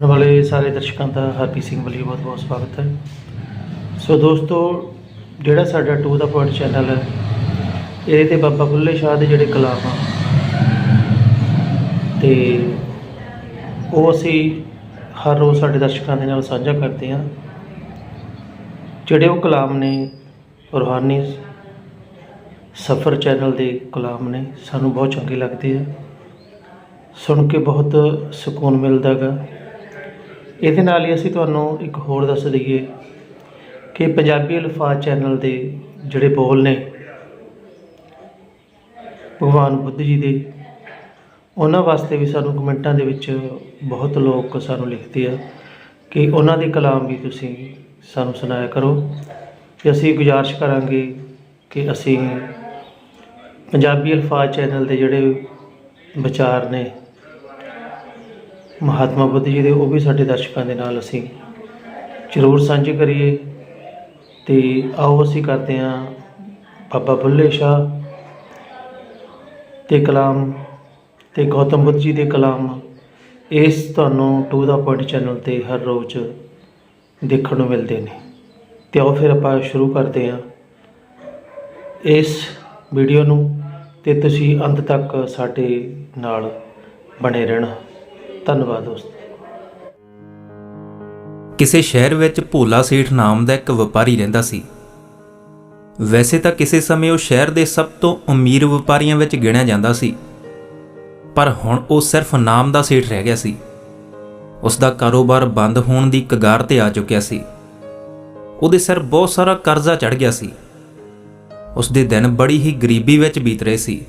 ਵਾਲੇ ਸਾਰੇ ਦਰਸ਼ਕਾਂ ਦਾ ਹਰਪ੍ਰੀਤ ਸਿੰਘ ਵੱਲੋਂ ਬਹੁਤ ਬਹੁਤ ਸਵਾਗਤ ਹੈ। ਸੋ ਦੋਸਤੋ, ਜਿਹੜਾ ਸਾਡਾ ਟੂ ਦਾ ਪੁਆਇੰਟ ਚੈਨਲ ਹੈ, ਇਹਦੇ ਤੇ ਬਾਬਾ ਬੁੱਲੇ ਸ਼ਾਹ ਦੇ ਜਿਹੜੇ ਕਲਾਮ ਆ, ਤੇ ਉਹ ਅਸੀਂ ਹਰ ਰੋਜ਼ ਸਾਡੇ ਦਰਸ਼ਕਾਂ ਦੇ ਨਾਲ ਸਾਂਝਾ ਕਰਦੇ ਹਾਂ। ਜਿਹੜੇ ਉਹ ਕਲਾਮ ਨੇ, ਰੂਹਾਨੀ ਸਫਰ ਚੈਨਲ ਦੇ ਕਲਾਮ ਨੇ, ਸਾਨੂੰ ਬਹੁਤ ਚੰਗੇ ਲੱਗਦੇ ਆ। ਸੁਣ ਕੇ ਬਹੁਤ ਸਕੂਨ ਮਿਲਦਾ ਗਾ ਇਹਦੇ ਨਾਲ ਹੀ ਅਸੀਂ ਤੁਹਾਨੂੰ ਇੱਕ ਹੋਰ ਦੱਸ ਦਈਏ ਕਿ ਪੰਜਾਬੀ ਅਲਫਾਜ਼ ਚੈਨਲ ਦੇ ਜਿਹੜੇ ਬੋਲ ਨੇ, ਭਗਵਾਨ ਬੁੱਧ ਜੀ ਦੇ, ਉਹਨਾਂ ਵਾਸਤੇ ਵੀ ਸਾਨੂੰ ਕਮੈਂਟਾਂ ਦੇ ਵਿੱਚ ਬਹੁਤ ਲੋਕ ਸਾਨੂੰ ਲਿਖਦੇ ਆ ਕਿ ਉਹਨਾਂ ਦੇ ਕਲਾਮ ਵੀ ਤੁਸੀਂ ਸਾਨੂੰ ਸੁਣਾਇਆ ਕਰੋ। ਤੇ ਅਸੀਂ ਗੁਜ਼ਾਰਿਸ਼ ਕਰਾਂਗੇ ਕਿ ਅਸੀਂ ਪੰਜਾਬੀ ਅਲਫਾਜ਼ ਚੈਨਲ ਦੇ ਜਿਹੜੇ ਵਿਚਾਰ ਨੇ ਮਹਾਤਮਾ ਬੁੱਧ ਜੀ ਦੇ, ਉਹ ਵੀ ਸਾਡੇ ਦਰਸ਼ਕਾਂ ਦੇ ਨਾਲ ਅਸੀਂ ਜ਼ਰੂਰ ਸਾਂਝੇ ਕਰੀਏ। ਤੇ ਆਓ ਅਸੀਂ ਕਰਦੇ ਹਾਂ ਬਾਬਾ ਬੁੱਲੇ ਸ਼ਾਹ ਤੇ ਕਲਾਮ ਤੇ ਗੌਤਮ ਬੁੱਧ ਜੀ ਦੇ ਕਲਾਮ। ਇਸ ਤੁਹਾਨੂੰ ਟੂ ਦਾ ਪੁਆਇੰਟ ਚੈਨਲ ਤੇ ਹਰ ਰੋਜ਼ ਦੇਖਣ ਨੂੰ ਮਿਲਦੇ ਨੇ। ਤੇ ਆਓ ਫਿਰ ਆਪਾਂ ਸ਼ੁਰੂ ਕਰਦੇ ਹਾਂ ਇਸ ਵੀਡੀਓ ਨੂੰ ਤੇ ਤੁਸੀਂ ਅੰਤ ਤੱਕ ਸਾਡੇ ਨਾਲ ਬਣੇ ਰਹਿਣਾ। ਧੰਨਵਾਦ ਦੋਸਤੋ। ਕਿਸੇ ਸ਼ਹਿਰ ਵਿੱਚ ਭੋਲਾ ਸੇਠ ਨਾਮ ਦਾ ਇੱਕ ਵਪਾਰੀ ਰਹਿੰਦਾ ਸੀ। ਵੈਸੇ ਤਾਂ ਕਿਸੇ ਸਮੇਂ ਉਹ ਸ਼ਹਿਰ ਦੇ ਸਭ ਤੋਂ ਅਮੀਰ ਵਪਾਰੀਆਂ ਵਿੱਚ ਗਿਣਿਆ ਜਾਂਦਾ ਸੀ। ਪਰ ਹੁਣ ਉਹ ਸਿਰਫ ਨਾਮ ਦਾ ਸੇਠ ਰਹਿ ਗਿਆ ਸੀ। ਉਸ ਦਾ ਕਾਰੋਬਾਰ ਬੰਦ ਹੋਣ ਦੀ ਕਗਾਰ ਤੇ ਆ ਚੁੱਕਿਆ ਸੀ। ਉਹਦੇ ਸਿਰ ਬਹੁਤ ਸਾਰਾ ਕਰਜ਼ਾ ਚੜ ਗਿਆ ਸੀ। ਉਸ ਦੇ ਦਿਨ ਬੜੀ ਹੀ ਗਰੀਬੀ ਵਿੱਚ ਬੀਤ ਰਹੇ ਸੀ।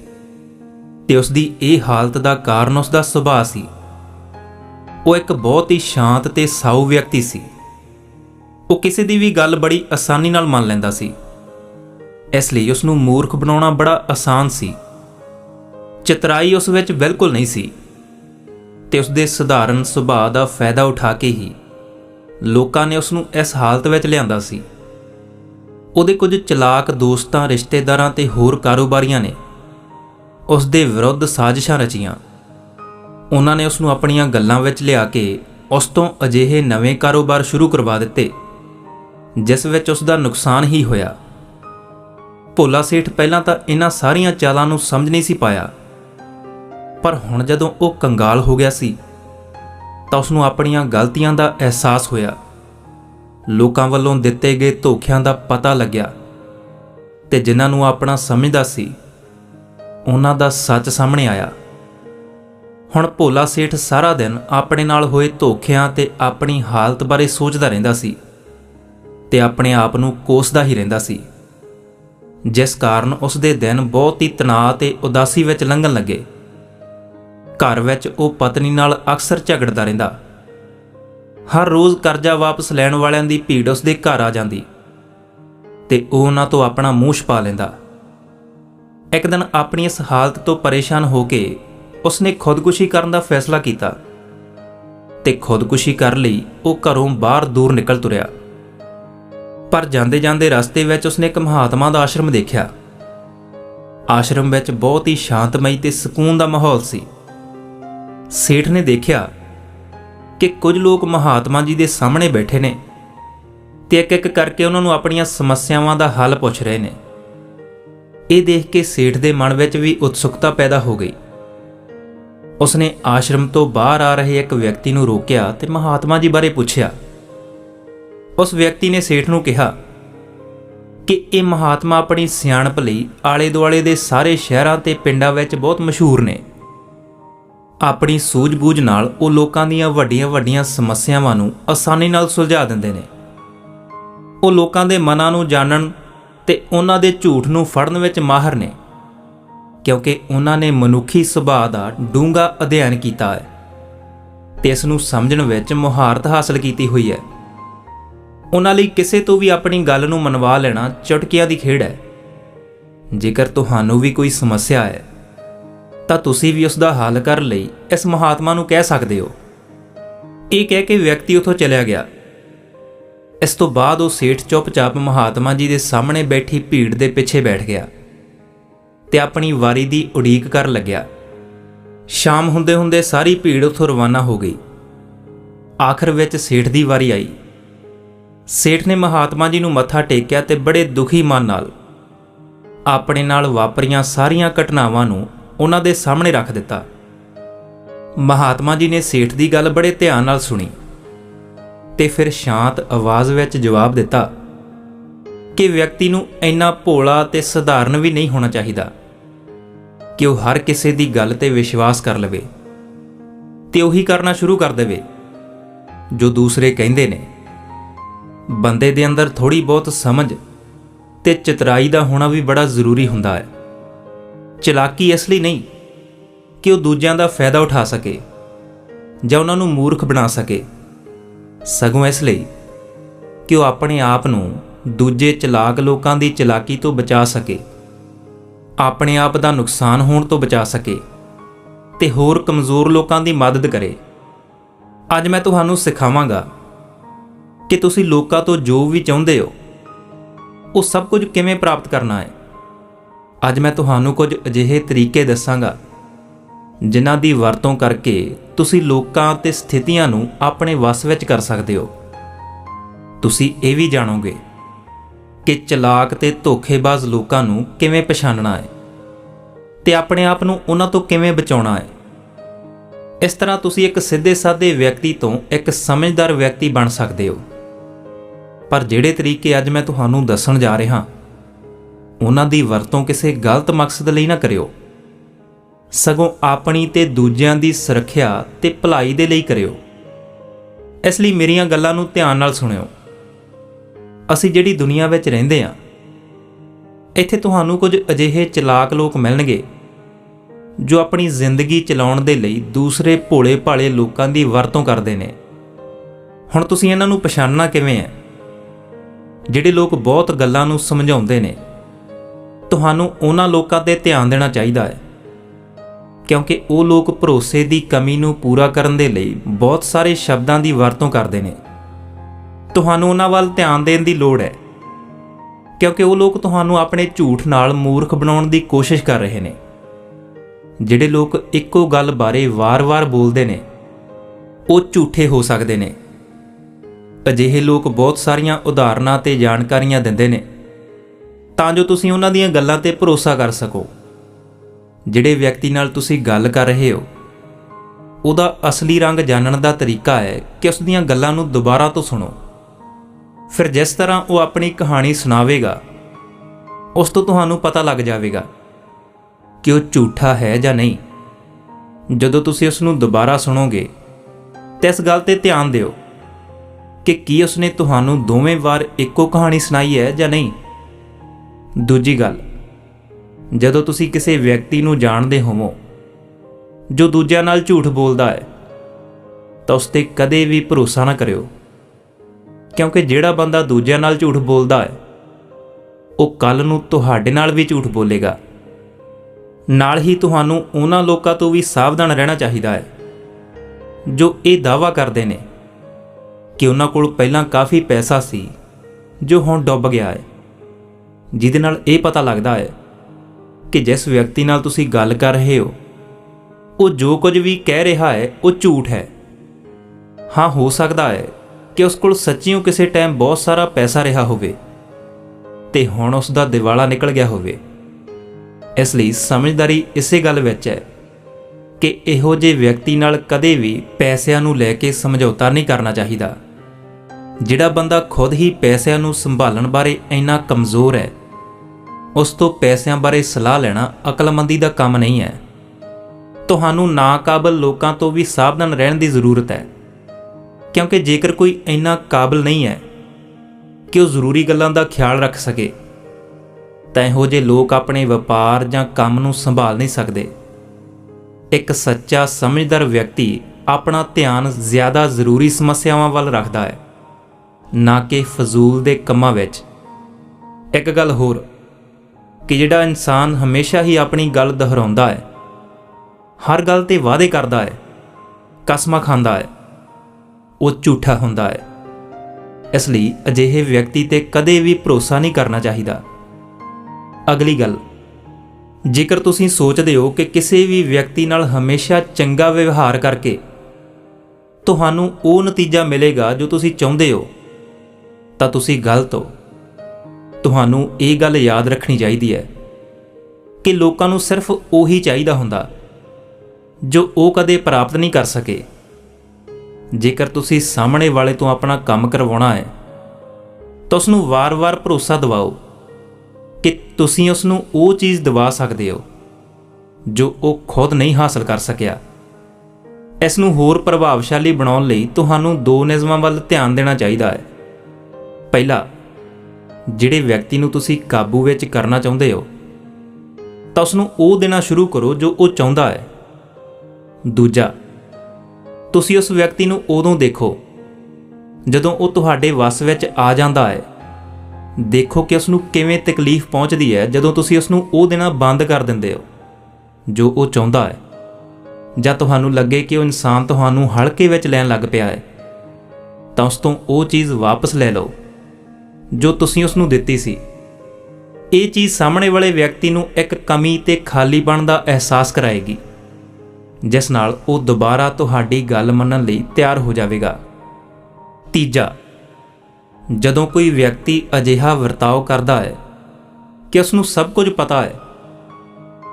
ਤੇ ਉਸ ਦੀ ਇਹ ਹਾਲਤ ਦਾ ਕਾਰਨ ਉਸ ਦਾ ਸੁਭਾਅ ਸੀ। ਉਹ ਇੱਕ ਬਹੁਤ ਹੀ ਸ਼ਾਂਤ ਤੇ ਸਾਊ ਵਿਅਕਤੀ ਸੀ। ਉਹ ਕਿਸੇ ਦੀ ਵੀ ਗੱਲ ਬੜੀ ਆਸਾਨੀ ਨਾਲ ਮੰਨ ਲੈਂਦਾ ਸੀ। ਇਸ ਲਈ ਉਸ ਨੂੰ ਮੂਰਖ ਬਣਾਉਣਾ ਬੜਾ ਆਸਾਨ ਸੀ। ਚਤਰਾਈ ਉਸ ਵਿੱਚ ਬਿਲਕੁਲ ਨਹੀਂ ਸੀ। ਤੇ ਉਸ ਦੇ ਸਧਾਰਨ ਸੁਭਾਅ ਦਾ ਫਾਇਦਾ ਉਠਾ ਕੇ ਹੀ ਲੋਕਾਂ ਨੇ ਉਸ ਨੂੰ ਇਸ ਹਾਲਤ ਵਿੱਚ ਲਿਆਂਦਾ ਸੀ। ਉਹਦੇ ਕੁਝ ਚਲਾਕ ਦੋਸਤਾਂ, ਰਿਸ਼ਤੇਦਾਰਾਂ ਤੇ ਹੋਰ ਕਾਰੋਬਾਰੀਆਂ ਨੇ ਉਸ ਦੇ ਵਿਰੁੱਧ ਸਾਜ਼ਿਸ਼ਾਂ ਰਚੀਆਂ। ਉਹਨਾਂ ਨੇ ਉਸ ਨੂੰ ਆਪਣੀਆਂ ਗੱਲਾਂ ਵਿੱਚ ਲਿਆ ਕੇ ਉਸ ਤੋਂ ਅਜਿਹੇ ਨਵੇਂ ਕਾਰੋਬਾਰ ਸ਼ੁਰੂ ਕਰਵਾ ਦਿੱਤੇ, ਜਿਸ ਵਿੱਚ ਉਸ ਦਾ ਨੁਕਸਾਨ ਹੀ ਹੋਇਆ। ਭੋਲਾ ਸੇਠ ਪਹਿਲਾਂ ਤਾਂ ਇਹਨਾਂ ਸਾਰੀਆਂ ਚਾਲਾਂ ਨੂੰ ਸਮਝ ਨਹੀਂ ਸੀ ਪਾਇਆ। ਪਰ ਹੁਣ ਜਦੋਂ ਉਹ ਕੰਗਾਲ ਹੋ ਗਿਆ ਸੀ, ਤਾਂ ਉਸ ਨੂੰ ਆਪਣੀਆਂ ਗਲਤੀਆਂ ਦਾ ਅਹਿਸਾਸ ਹੋਇਆ। ਲੋਕਾਂ ਵੱਲੋਂ ਦਿੱਤੇ ਗਏ ਧੋਖਿਆਂ ਦਾ ਪਤਾ ਲੱਗਿਆ ਤੇ ਜਿਨ੍ਹਾਂ ਨੂੰ ਆਪਣਾ ਸਮਝਦਾ ਸੀ, ਉਹਨਾਂ ਦਾ ਸੱਚ ਸਾਹਮਣੇ ਆਇਆ। ਹੁਣ ਭੋਲਾ ਸੇਠ ਸਾਰਾ ਦਿਨ ਆਪਣੇ ਨਾਲ ਹੋਏ ਧੋਖਿਆਂ ਤੇ ਆਪਣੀ ਹਾਲਤ ਬਾਰੇ ਸੋਚਦਾ ਰਹਿੰਦਾ ਸੀ ਤੇ ਆਪਣੇ ਆਪ ਨੂੰ ਕੋਸਦਾ ਹੀ ਰਹਿੰਦਾ ਸੀ। ਜਿਸ ਕਾਰਨ ਉਸ ਦੇ ਦਿਨ ਬਹੁਤ ਹੀ ਤਣਾਅ ਤੇ ਉਦਾਸੀ ਵਿੱਚ ਲੰਘਣ ਲੱਗੇ। ਘਰ ਵਿੱਚ ਉਹ ਪਤਨੀ ਨਾਲ ਅਕਸਰ ਝਗੜਦਾ ਰਹਿੰਦਾ। ਹਰ ਰੋਜ਼ ਕਰਜ਼ਾ ਵਾਪਸ ਲੈਣ ਵਾਲਿਆਂ ਦੀ ਭੀੜ ਉਸ ਦੇ ਘਰ ਆ ਜਾਂਦੀ ਤੇ ਉਹ ਉਹਨਾਂ ਤੋਂ ਆਪਣਾ ਮੂੰਹ ਛਪਾ ਲੈਂਦਾ। ਇੱਕ ਦਿਨ ਆਪਣੀ ਇਸ ਹਾਲਤ ਤੋਂ ਪਰੇਸ਼ਾਨ ਹੋ ਕੇ ਉਸਨੇ ਖੁਦਕੁਸ਼ੀ ਕਰਨ ਦਾ ਫੈਸਲਾ ਕੀਤਾ ਤੇ ਖੁਦਕੁਸ਼ੀ ਕਰ ਲਈ ਉਹ ਘਰੋਂ ਬਾਹਰ ਦੂਰ ਨਿਕਲ ਤੁਰਿਆ। ਪਰ ਜਾਂਦੇ ਜਾਂਦੇ ਰਸਤੇ ਵਿੱਚ ਉਸਨੇ ਇੱਕ ਮਹਾਤਮਾ ਦਾ ਆਸ਼ਰਮ ਦੇਖਿਆ। ਆਸ਼ਰਮ ਵਿੱਚ ਬਹੁਤ ਹੀ ਸ਼ਾਂਤਮਈ ਤੇ ਸਕੂਨ ਦਾ ਮਾਹੌਲ ਸੀ। ਸੇਠ ਨੇ ਦੇਖਿਆ ਕਿ ਕੁਝ ਲੋਕ ਮਹਾਤਮਾ ਜੀ ਦੇ ਸਾਹਮਣੇ ਬੈਠੇ ਨੇ ਤੇ ਇੱਕ ਇੱਕ ਕਰਕੇ ਉਹਨਾਂ ਨੂੰ ਆਪਣੀਆਂ ਸਮੱਸਿਆਵਾਂ ਦਾ ਹੱਲ ਪੁੱਛ ਰਹੇ ਨੇ। ਇਹ ਦੇਖ ਕੇ ਸੇਠ ਦੇ ਮਨ ਵਿੱਚ ਵੀ ਉਤਸੁਕਤਾ ਪੈਦਾ ਹੋ ਗਈ। ਉਸਨੇ ਆਸ਼ਰਮ ਤੋਂ ਬਾਹਰ ਆ ਰਹੇ ਇੱਕ ਵਿਅਕਤੀ ਨੂੰ ਰੋਕਿਆ ਤੇ ਮਹਾਤਮਾ ਜੀ ਬਾਰੇ ਪੁੱਛਿਆ। ਉਸ ਵਿਅਕਤੀ ਨੇ ਸੇਠ ਨੂੰ ਕਿਹਾ ਕਿ ਇਹ ਮਹਾਤਮਾ ਆਪਣੀ ਸਿਆਣਪ ਲਈ ਆਲੇ ਦੁਆਲੇ ਦੇ ਸਾਰੇ ਸ਼ਹਿਰਾਂ ਤੇ ਪਿੰਡਾਂ ਵਿੱਚ ਬਹੁਤ ਮਸ਼ਹੂਰ ਨੇ। ਆਪਣੀ ਸੂਝ-ਬੂਝ ਨਾਲ ਉਹ ਲੋਕਾਂ ਦੀਆਂ ਵੱਡੀਆਂ-ਵੱਡੀਆਂ ਸਮੱਸਿਆਵਾਂ ਨੂੰ ਆਸਾਨੀ ਨਾਲ ਸੁਲਝਾ ਦਿੰਦੇ ਨੇ। ਉਹ ਲੋਕਾਂ ਦੇ ਮਨਾਂ ਨੂੰ ਜਾਣਨ ਤੇ ਉਹਨਾਂ ਦੇ ਝੂਠ ਨੂੰ ਫੜਨ ਵਿੱਚ ਮਾਹਰ ਨੇ। ਕਿਉਂਕਿ ਉਹਨਾਂ ਨੇ ਮਨੁੱਖੀ ਸੁਭਾਅ ਦਾ ਡੂੰਘਾ ਅਧਿਐਨ ਕੀਤਾ ਹੈ ਤੇ ਇਸ ਨੂੰ ਸਮਝਣ ਵਿੱਚ ਮੁਹਾਰਤ ਹਾਸਲ ਕੀਤੀ ਹੋਈ ਹੈ। ਉਹਨਾਂ ਲਈ ਕਿਸੇ ਤੋਂ ਵੀ ਆਪਣੀ ਗੱਲ ਨੂੰ ਮਨਵਾ ਲੈਣਾ ਚੁਟਕੀਆਂ ਦੀ ਖੇਡ ਹੈ। ਜੇਕਰ ਤੁਹਾਨੂੰ ਵੀ ਕੋਈ ਸਮੱਸਿਆ ਹੈ, ਤਾਂ ਤੁਸੀਂ ਵੀ ਉਸ ਦਾ ਹੱਲ ਕਰਨ ਲਈ ਇਸ ਮਹਾਤਮਾ ਨੂੰ ਕਹਿ ਸਕਦੇ ਹੋ। ਇਹ ਕਹਿ ਕੇ ਵਿਅਕਤੀ ਉਥੋਂ ਚਲਿਆ ਗਿਆ। ਇਸ ਤੋਂ ਬਾਅਦ ਉਹ ਸੇਠ ਚੁੱਪਚਾਪ ਮਹਾਤਮਾ ਜੀ ਦੇ ਸਾਹਮਣੇ ਬੈਠੀ ਭੀੜ ਦੇ ਪਿੱਛੇ ਬੈਠ ਗਿਆ। ਤੇ ਆਪਣੀ ਵਾਰੀ ਦੀ ਉਡੀਕ ਕਰਨ ਲੱਗਿਆ। ਸ਼ਾਮ ਹੁੰਦੇ ਹੁੰਦੇ ਸਾਰੀ ਭੀੜ ਉਥੋਂ ਰਵਾਨਾ ਹੋ ਗਈ। ਆਖਰ ਵਿੱਚ ਸੇਠ ਦੀ ਵਾਰੀ ਆਈ। ਸੇਠ ਨੇ ਮਹਾਤਮਾ ਜੀ ਨੂੰ ਮੱਥਾ ਟੇਕਿਆ ਤੇ ਬੜੇ ਦੁਖੀ ਮਨ ਨਾਲ ਆਪਣੇ ਨਾਲ ਵਾਪਰੀਆਂ ਸਾਰੀਆਂ ਘਟਨਾਵਾਂ ਨੂੰ ਉਹਨਾਂ ਦੇ ਸਾਹਮਣੇ ਰੱਖ ਦਿੱਤਾ। ਮਹਾਤਮਾ ਜੀ ਨੇ ਸੇਠ ਦੀ ਗੱਲ ਬੜੇ ਧਿਆਨ ਨਾਲ ਸੁਣੀ ਤੇ ਫਿਰ ਸ਼ਾਂਤ ਆਵਾਜ਼ ਵਿੱਚ ਜਵਾਬ ਦਿੱਤਾ ਕਿ ਵਿਅਕਤੀ ਨੂੰ ਇੰਨਾ ਭੋਲਾ ਤੇ ਸਧਾਰਨ ਵੀ ਨਹੀਂ ਹੋਣਾ ਚਾਹੀਦਾ। ਕਿ ਉਹ ਹਰ ਕਿਸੇ ਦੀ ਗੱਲ ਤੇ ਵਿਸ਼ਵਾਸ ਕਰ ਲਵੇ ਤੇ ਉਹੀ ਕਰਨਾ ਸ਼ੁਰੂ ਕਰ ਦੇਵੇ। ਜੋ ਦੂਸਰੇ ਕਹਿੰਦੇ ਨੇ, ਬੰਦੇ ਦੇ ਅੰਦਰ ਥੋੜੀ ਬਹੁਤ ਸਮਝ ਤੇ ਚਤਰਾਈ ਦਾ ਹੋਣਾ ਵੀ ਬੜਾ ਜ਼ਰੂਰੀ ਹੁੰਦਾ ਹੈ। ਚਲਾਕੀ ਇਸ ਲਈ ਨਹੀਂ ਕਿ ਉਹ ਦੂਜਿਆਂ ਦਾ ਫਾਇਦਾ ਉਠਾ ਸਕੇ ਜਾਂ ਉਹਨਾਂ ਨੂੰ ਮੂਰਖ ਬਣਾ ਸਕੇ। ਸਗੋਂ ਇਸ ਲਈ ਕਿ ਉਹ ਆਪਣੇ ਆਪ ਨੂੰ ਦੂਜੇ ਚਲਾਕ ਲੋਕਾਂ ਦੀ ਚਲਾਕੀ ਤੋਂ ਬਚਾ ਸਕੇ। ਆਪਣੇ ਆਪ ਦਾ ਨੁਕਸਾਨ ਹੋਣ ਤੋਂ ਬਚਾ ਸਕੇ ਤੇ ਹੋਰ ਕਮਜ਼ੋਰ ਲੋਕਾਂ ਦੀ ਮਦਦ ਕਰੇ। ਅੱਜ ਮੈਂ ਤੁਹਾਨੂੰ ਸਿਖਾਵਾਂਗਾ ਕਿ ਤੁਸੀਂ ਲੋਕਾਂ ਤੋਂ ਜੋ ਵੀ ਚਾਹੁੰਦੇ ਹੋ, ਉਹ ਸਭ ਕੁਝ ਕਿਵੇਂ ਪ੍ਰਾਪਤ ਕਰਨਾ ਹੈ। ਅੱਜ ਮੈਂ ਤੁਹਾਨੂੰ ਕੁਝ ਅਜਿਹੇ ਤਰੀਕੇ ਦੱਸਾਂਗਾ, ਜਿਨ੍ਹਾਂ ਦੀ ਵਰਤੋਂ ਕਰਕੇ ਤੁਸੀਂ ਲੋਕਾਂ ਤੇ ਸਥਿਤੀਆਂ ਨੂੰ ਆਪਣੇ ਵਸ ਵਿੱਚ ਕਰ ਸਕਦੇ ਹੋ। ਤੁਸੀਂ ਇਹ ਵੀ ਜਾਣੋਗੇ ਕਿ ਚਲਾਕ ਤੇ ਧੋਖੇਬਾਜ਼ ਲੋਕਾਂ ਨੂੰ ਕਿਵੇਂ ਪਛਾਣਨਾ ਹੈ ਤੇ ਆਪਣੇ ਆਪ ਨੂੰ ਉਹਨਾਂ ਤੋਂ ਕਿਵੇਂ ਬਚਾਉਣਾ ਹੈ? ਇਸ ਤਰ੍ਹਾਂ ਤੁਸੀਂ ਇੱਕ ਸਿੱਧੇ ਸਾਦੇ ਵਿਅਕਤੀ ਤੋਂ ਇੱਕ ਸਮਝਦਾਰ ਵਿਅਕਤੀ ਬਣ ਸਕਦੇ ਹੋ। ਪਰ ਜਿਹੜੇ ਤਰੀਕੇ ਅੱਜ ਮੈਂ ਤੁਹਾਨੂੰ ਦੱਸਣ ਜਾ ਰਿਹਾ ਉਹਨਾਂ ਦੀ ਵਰਤੋਂ ਕਿਸੇ ਗਲਤ ਮਕਸਦ ਲਈ ਨਾ ਕਰਿਓ। ਸਗੋਂ ਆਪਣੀ ਤੇ ਦੂਜਿਆਂ ਦੀ ਸੁਰੱਖਿਆ ਤੇ ਭਲਾਈ ਦੇ ਲਈ ਕਰਿਓ। ਇਸ ਲਈ ਮੇਰੀਆਂ ਗੱਲਾਂ ਨੂੰ ਧਿਆਨ ਨਾਲ ਸੁਣਿਓ। ਅਸੀਂ ਜਿਹੜੀ ਦੁਨੀਆ ਵਿੱਚ ਰਹਿੰਦੇ ਹਾਂ, ਇੱਥੇ ਤੁਹਾਨੂੰ ਕੁਝ ਅਜਿਹੇ ਚਲਾਕ ਲੋਕ ਮਿਲਣਗੇ ਜੋ ਆਪਣੀ ਜ਼ਿੰਦਗੀ ਚਲਾਉਣ ਦੇ ਲਈ ਦੂਸਰੇ ਭੋਲੇ ਭਾਲੇ ਲੋਕਾਂ ਦੀ ਵਰਤੋਂ ਕਰਦੇ ਨੇ। ਹੁਣ ਤੁਸੀਂ ਇਹਨਾਂ ਨੂੰ ਪਛਾਣਨਾ ਕਿਵੇਂ ਹੈ? ਜਿਹੜੇ ਲੋਕ ਬਹੁਤ ਗੱਲਾਂ ਨੂੰ ਸਮਝਾਉਂਦੇ ਨੇ, ਤੁਹਾਨੂੰ ਉਹਨਾਂ ਲੋਕਾਂ ਤੇ ਧਿਆਨ ਦੇਣਾ ਚਾਹੀਦਾ ਹੈ, ਕਿਉਂਕਿ ਉਹ ਲੋਕ ਭਰੋਸੇ ਦੀ ਕਮੀ ਨੂੰ ਪੂਰਾ ਕਰਨ ਦੇ ਲਈ ਬਹੁਤ ਸਾਰੇ ਸ਼ਬਦਾਂ ਦੀ ਵਰਤੋਂ ਕਰਦੇ ਨੇ। ਤੁਹਾਨੂੰ ਉਹਨਾਂ ਵੱਲ ਧਿਆਨ ਦੇਣ ਦੀ ਲੋੜ ਹੈ। ਕਿਉਂਕਿ ਉਹ ਲੋਕ ਤੁਹਾਨੂੰ ਆਪਣੇ ਝੂਠ ਨਾਲ ਮੂਰਖ ਬਣਾਉਣ ਦੀ ਕੋਸ਼ਿਸ਼ ਕਰ ਰਹੇ ਨੇ। ਜਿਹੜੇ ਲੋਕ ਇੱਕੋ ਗੱਲ ਬਾਰੇ ਵਾਰ-ਵਾਰ ਬੋਲਦੇ ਨੇ, ਉਹ ਝੂਠੇ ਹੋ ਸਕਦੇ ਨੇ। ਅਜਿਹੇ ਲੋਕ ਬਹੁਤ ਸਾਰੀਆਂ ਉਦਾਹਰਨਾਂ ਤੇ ਜਾਣਕਾਰੀਆਂ ਦਿੰਦੇ ਨੇ। ਤਾਂ ਜੋ ਤੁਸੀਂ ਉਹਨਾਂ ਦੀਆਂ ਗੱਲਾਂ ਤੇ ਭਰੋਸਾ ਕਰ ਸਕੋ। ਜਿਹੜੇ ਵਿਅਕਤੀ ਨਾਲ ਤੁਸੀਂ ਗੱਲ ਕਰ ਰਹੇ ਹੋ, ਉਹਦਾ ਅਸਲੀ ਰੰਗ ਜਾਣਨ ਦਾ ਤਰੀਕਾ ਹੈ ਕਿ ਉਸ ਦੀਆਂ ਗੱਲਾਂ ਨੂੰ ਦੁਬਾਰਾ ਤੋਂ ਸੁਣੋ। ਫਿਰ ਜਿਸ ਤਰ੍ਹਾਂ ਉਹ ਆਪਣੀ ਕਹਾਣੀ ਸੁਣਾਵੇਗਾ, ਉਸ ਤੋਂ ਤੁਹਾਨੂੰ ਪਤਾ ਲੱਗ ਜਾਵੇਗਾ ਕਿ ਉਹ ਝੂਠਾ ਹੈ ਜਾਂ ਨਹੀਂ। ਜਦੋਂ ਤੁਸੀਂ ਉਸ ਨੂੰ ਦੁਬਾਰਾ ਸੁਣੋਗੇ, ਤਾਂ ਇਸ ਗੱਲ ਤੇ ਧਿਆਨ ਦਿਓ ਕਿ ਕੀ ਉਸਨੇ ਤੁਹਾਨੂੰ ਦੋਵੇਂ ਵਾਰ ਇੱਕੋ ਕਹਾਣੀ ਸੁਣਾਈ ਹੈ ਜਾਂ ਨਹੀਂ। ਦੂਜੀ ਗੱਲ, ਜਦੋਂ ਤੁਸੀਂ ਕਿਸੇ ਵਿਅਕਤੀ ਨੂੰ ਜਾਣਦੇ ਹੋਵੋ, ਜੋ ਦੂਜਿਆਂ ਨਾਲ ਝੂਠ ਬੋਲਦਾ ਹੈ, ਤਾਂ ਉਸ ਤੇ ਕਦੇ ਵੀ ਭਰੋਸਾ ਨਾ ਕਰਿਓ। ਕਿਉਂਕਿ ਜਿਹੜਾ ਬੰਦਾ ਦੂਜਿਆਂ ਨਾਲ ਝੂਠ ਬੋਲਦਾ ਹੈ, ਉਹ ਕੱਲ ਨੂੰ ਤੁਹਾਡੇ ਨਾਲ ਵੀ ਝੂਠ ਬੋਲੇਗਾ। ਨਾਲ ਹੀ ਤੁਹਾਨੂੰ ਉਹਨਾਂ ਲੋਕਾਂ ਤੋਂ ਵੀ ਸਾਵਧਾਨ ਰਹਿਣਾ ਚਾਹੀਦਾ ਹੈ, ਜੋ ਇਹ ਦਾਅਵਾ ਕਰਦੇ ਨੇ ਕਿ ਉਹਨਾਂ ਕੋਲ ਪਹਿਲਾਂ ਕਾਫੀ ਪੈਸਾ ਸੀ, ਜੋ ਹੁਣ ਡੁੱਬ ਗਿਆ ਹੈ। ਜਿਹਦੇ ਨਾਲ ਇਹ ਪਤਾ ਲੱਗਦਾ ਹੈ ਕਿ ਜਿਸ ਵਿਅਕਤੀ ਨਾਲ ਤੁਸੀਂ ਗੱਲ ਕਰ ਰਹੇ ਹੋ, ਉਹ ਜੋ ਕੁਝ ਵੀ ਕਹਿ ਰਿਹਾ ਹੈ, ਉਹ ਝੂਠ ਹੈ। ਹਾਂ, ਹੋ ਸਕਦਾ ਹੈ ਕਿ ਉਸ ਕੋਲ ਸੱਚੀਓ ਕਿਸੇ ਟਾਈਮ ਬਹੁਤ ਸਾਰਾ ਪੈਸਾ ਰਿਹਾ ਹੋਵੇ ਤੇ ਹੁਣ ਉਸ ਦਾ ਦਿਵਾਲਾ ਨਿਕਲ ਗਿਆ ਹੋਵੇ। ਇਸ ਲਈ ਸਮਝਦਾਰੀ ਇਸੇ ਗੱਲ ਵਿੱਚ ਹੈ ਕਿ ਇਹੋ ਜਿਹੇ ਵਿਅਕਤੀ ਨਾਲ ਕਦੇ ਵੀ ਪੈਸਿਆਂ ਨੂੰ ਲੈ ਕੇ ਸਮਝੌਤਾ ਨਹੀਂ ਕਰਨਾ ਚਾਹੀਦਾ। ਜਿਹੜਾ ਬੰਦਾ ਖੁਦ ਹੀ ਪੈਸਿਆਂ ਨੂੰ ਸੰਭਾਲਣ ਬਾਰੇ ਇੰਨਾ ਕਮਜ਼ੋਰ ਹੈ, ਉਸ ਤੋਂ ਪੈਸਿਆਂ ਬਾਰੇ ਸਲਾਹ ਲੈਣਾ ਅਕਲਮੰਦੀ ਦਾ ਕੰਮ ਨਹੀਂ ਹੈ। ਤੁਹਾਨੂੰ ਨਾਕਾਬਲ ਲੋਕਾਂ ਤੋਂ ਵੀ ਸਾਵਧਾਨ ਰਹਿਣ ਦੀ ਜ਼ਰੂਰਤ ਹੈ। ਕਿਉਂਕਿ ਜੇਕਰ ਕੋਈ ਇੰਨਾ ਕਾਬਲ ਨਹੀਂ ਹੈ ਕਿ ਉਹ ਜ਼ਰੂਰੀ ਗੱਲਾਂ ਦਾ ਖਿਆਲ ਰੱਖ ਸਕੇ, ਤਾਂ ਇਹੋ ਜਿਹੇ ਲੋਕ ਆਪਣੇ ਵਪਾਰ ਜਾਂ ਕੰਮ ਨੂੰ ਸੰਭਾਲ ਨਹੀਂ ਸਕਦੇ। ਇੱਕ ਸੱਚਾ, ਸਮਝਦਾਰ ਵਿਅਕਤੀ ਆਪਣਾ ਧਿਆਨ ਜ਼ਿਆਦਾ ਜ਼ਰੂਰੀ ਸਮੱਸਿਆਵਾਂ ਵੱਲ ਰੱਖਦਾ ਹੈ, ਨਾ ਕਿ ਫਜ਼ੂਲ ਦੇ ਕੰਮਾਂ ਵਿੱਚ। ਇੱਕ ਗੱਲ ਹੋਰ, ਕਿ ਜਿਹੜਾ ਇਨਸਾਨ ਹਮੇਸ਼ਾ ਹੀ ਆਪਣੀ ਗੱਲ ਦੁਹਰਾਉਂਦਾ ਹੈ, ਹਰ ਗੱਲ ਤੇ ਵਾਅਦੇ ਕਰਦਾ ਹੈ, ਕਸਮਾਂ ਖਾਂਦਾ ਹੈ ਉਹ ਝੂਠਾ ਹੁੰਦਾ ਹੈ। ਇਸ ਲਈ ਅਜਿਹੇ ਵਿਅਕਤੀ ਤੇ ਕਦੇ ਵੀ ਭਰੋਸਾ ਨਹੀਂ ਕਰਨਾ ਚਾਹੀਦਾ। ਅਗਲੀ ਗੱਲ, ਜੇਕਰ ਤੁਸੀਂ ਸੋਚਦੇ ਹੋ ਕਿ ਕਿਸੇ ਵੀ ਵਿਅਕਤੀ ਨਾਲ ਹਮੇਸ਼ਾ ਚੰਗਾ ਵਿਵਹਾਰ ਕਰਕੇ ਤੁਹਾਨੂੰ ਉਹ ਨਤੀਜਾ ਮਿਲੇਗਾ ਜੋ ਤੁਸੀਂ ਚਾਹੁੰਦੇ ਹੋ, ਤਾਂ ਤੁਸੀਂ ਗਲਤ ਹੋ। ਤੁਹਾਨੂੰ ਇਹ ਗੱਲ ਯਾਦ ਰੱਖਣੀ ਚਾਹੀਦੀ ਹੈ ਕਿ ਲੋਕਾਂ ਨੂੰ ਸਿਰਫ ਉਹੀ ਚਾਹੀਦਾ ਹੁੰਦਾ ਜੋ ਉਹ ਕਦੇ ਪ੍ਰਾਪਤ ਨਹੀਂ ਕਰ ਸਕੇ। ਜੇਕਰ ਤੁਸੀਂ ਸਾਹਮਣੇ ਵਾਲੇ ਤੋਂ ਆਪਣਾ ਕੰਮ ਕਰਵਾਉਣਾ ਹੈ, ਤਾਂ ਉਸ ਨੂੰ ਵਾਰ-ਵਾਰ ਭਰੋਸਾ ਦਿਵਾਓ ਕਿ ਤੁਸੀਂ ਉਸ ਨੂੰ ਉਹ ਚੀਜ਼ ਦਿਵਾ ਸਕਦੇ ਹੋ, ਜੋ ਉਹ ਖੁਦ ਨਹੀਂ ਹਾਸਲ ਕਰ ਸਕਿਆ। ਇਸ ਨੂੰ ਹੋਰ ਪ੍ਰਭਾਵਸ਼ਾਲੀ ਬਣਾਉਣ ਲਈ ਤੁਹਾਨੂੰ ਦੋ ਨਿਯਮਾਂ ਵੱਲ ਧਿਆਨ ਦੇਣਾ ਚਾਹੀਦਾ ਹੈ। ਪਹਿਲਾ, ਜਿਹੜੇ ਵਿਅਕਤੀ ਨੂੰ ਤੁਸੀਂ ਕਾਬੂ ਵਿੱਚ ਕਰਨਾ ਚਾਹੁੰਦੇ ਹੋ, ਤਾਂ ਉਸ ਨੂੰ ਉਹ ਦੇਣਾ ਸ਼ੁਰੂ ਕਰੋ ਜੋ ਉਹ ਚਾਹੁੰਦਾ ਹੈ। ਦੂਜਾ ਤੁਸੀਂ ਉਸ ਵਿਅਕਤੀ ਨੂੰ ਉਦੋਂ ਦੇਖੋ, ਜਦੋਂ ਉਹ ਤੁਹਾਡੇ ਵੱਸ ਵਿੱਚ ਆ ਜਾਂਦਾ ਹੈ। ਦੇਖੋ ਕਿ ਉਸ ਨੂੰ ਕਿਵੇਂ ਤਕਲੀਫ ਪਹੁੰਚਦੀ ਹੈ, ਜਦੋਂ ਤੁਸੀਂ ਉਸ ਨੂੰ ਉਹ ਦੇਣਾ ਬੰਦ ਕਰ ਦਿੰਦੇ ਹੋ, ਜੋ ਉਹ ਚਾਹੁੰਦਾ ਹੈ। ਜਾਂ ਤੁਹਾਨੂੰ ਲੱਗੇ ਕਿ ਉਹ ਇਨਸਾਨ ਤੁਹਾਨੂੰ ਹਲਕੇ ਵਿੱਚ ਲੈਣ ਲੱਗ ਪਿਆ ਹੈ, ਤਾਂ ਉਸ ਤੋਂ ਉਹ ਚੀਜ਼ ਵਾਪਸ ਲੈ ਲਓ, ਜੋ ਤੁਸੀਂ ਉਸ ਨੂੰ ਦਿੱਤੀ ਸੀ। ਇਹ ਚੀਜ਼ ਸਾਹਮਣੇ ਵਾਲੇ ਵਿਅਕਤੀ ਨੂੰ ਇੱਕ ਕਮੀ ਤੇ ਖਾਲੀਪਣ ਦਾ ਅਹਿਸਾਸ ਕਰਾਏਗੀ। ਜਿਸ ਨਾਲ ਉਹ ਦੁਬਾਰਾ ਤੁਹਾਡੀ ਗੱਲ ਮੰਨਣ ਲਈ ਤਿਆਰ ਹੋ ਜਾਵੇਗਾ। ਤੀਜਾ, ਜਦੋਂ ਕੋਈ ਵਿਅਕਤੀ ਅਜਿਹਾ ਵਰਤਾਓ ਕਰਦਾ ਹੈ ਕਿ ਉਸ ਨੂੰ ਸਭ ਕੁਝ ਪਤਾ ਹੈ,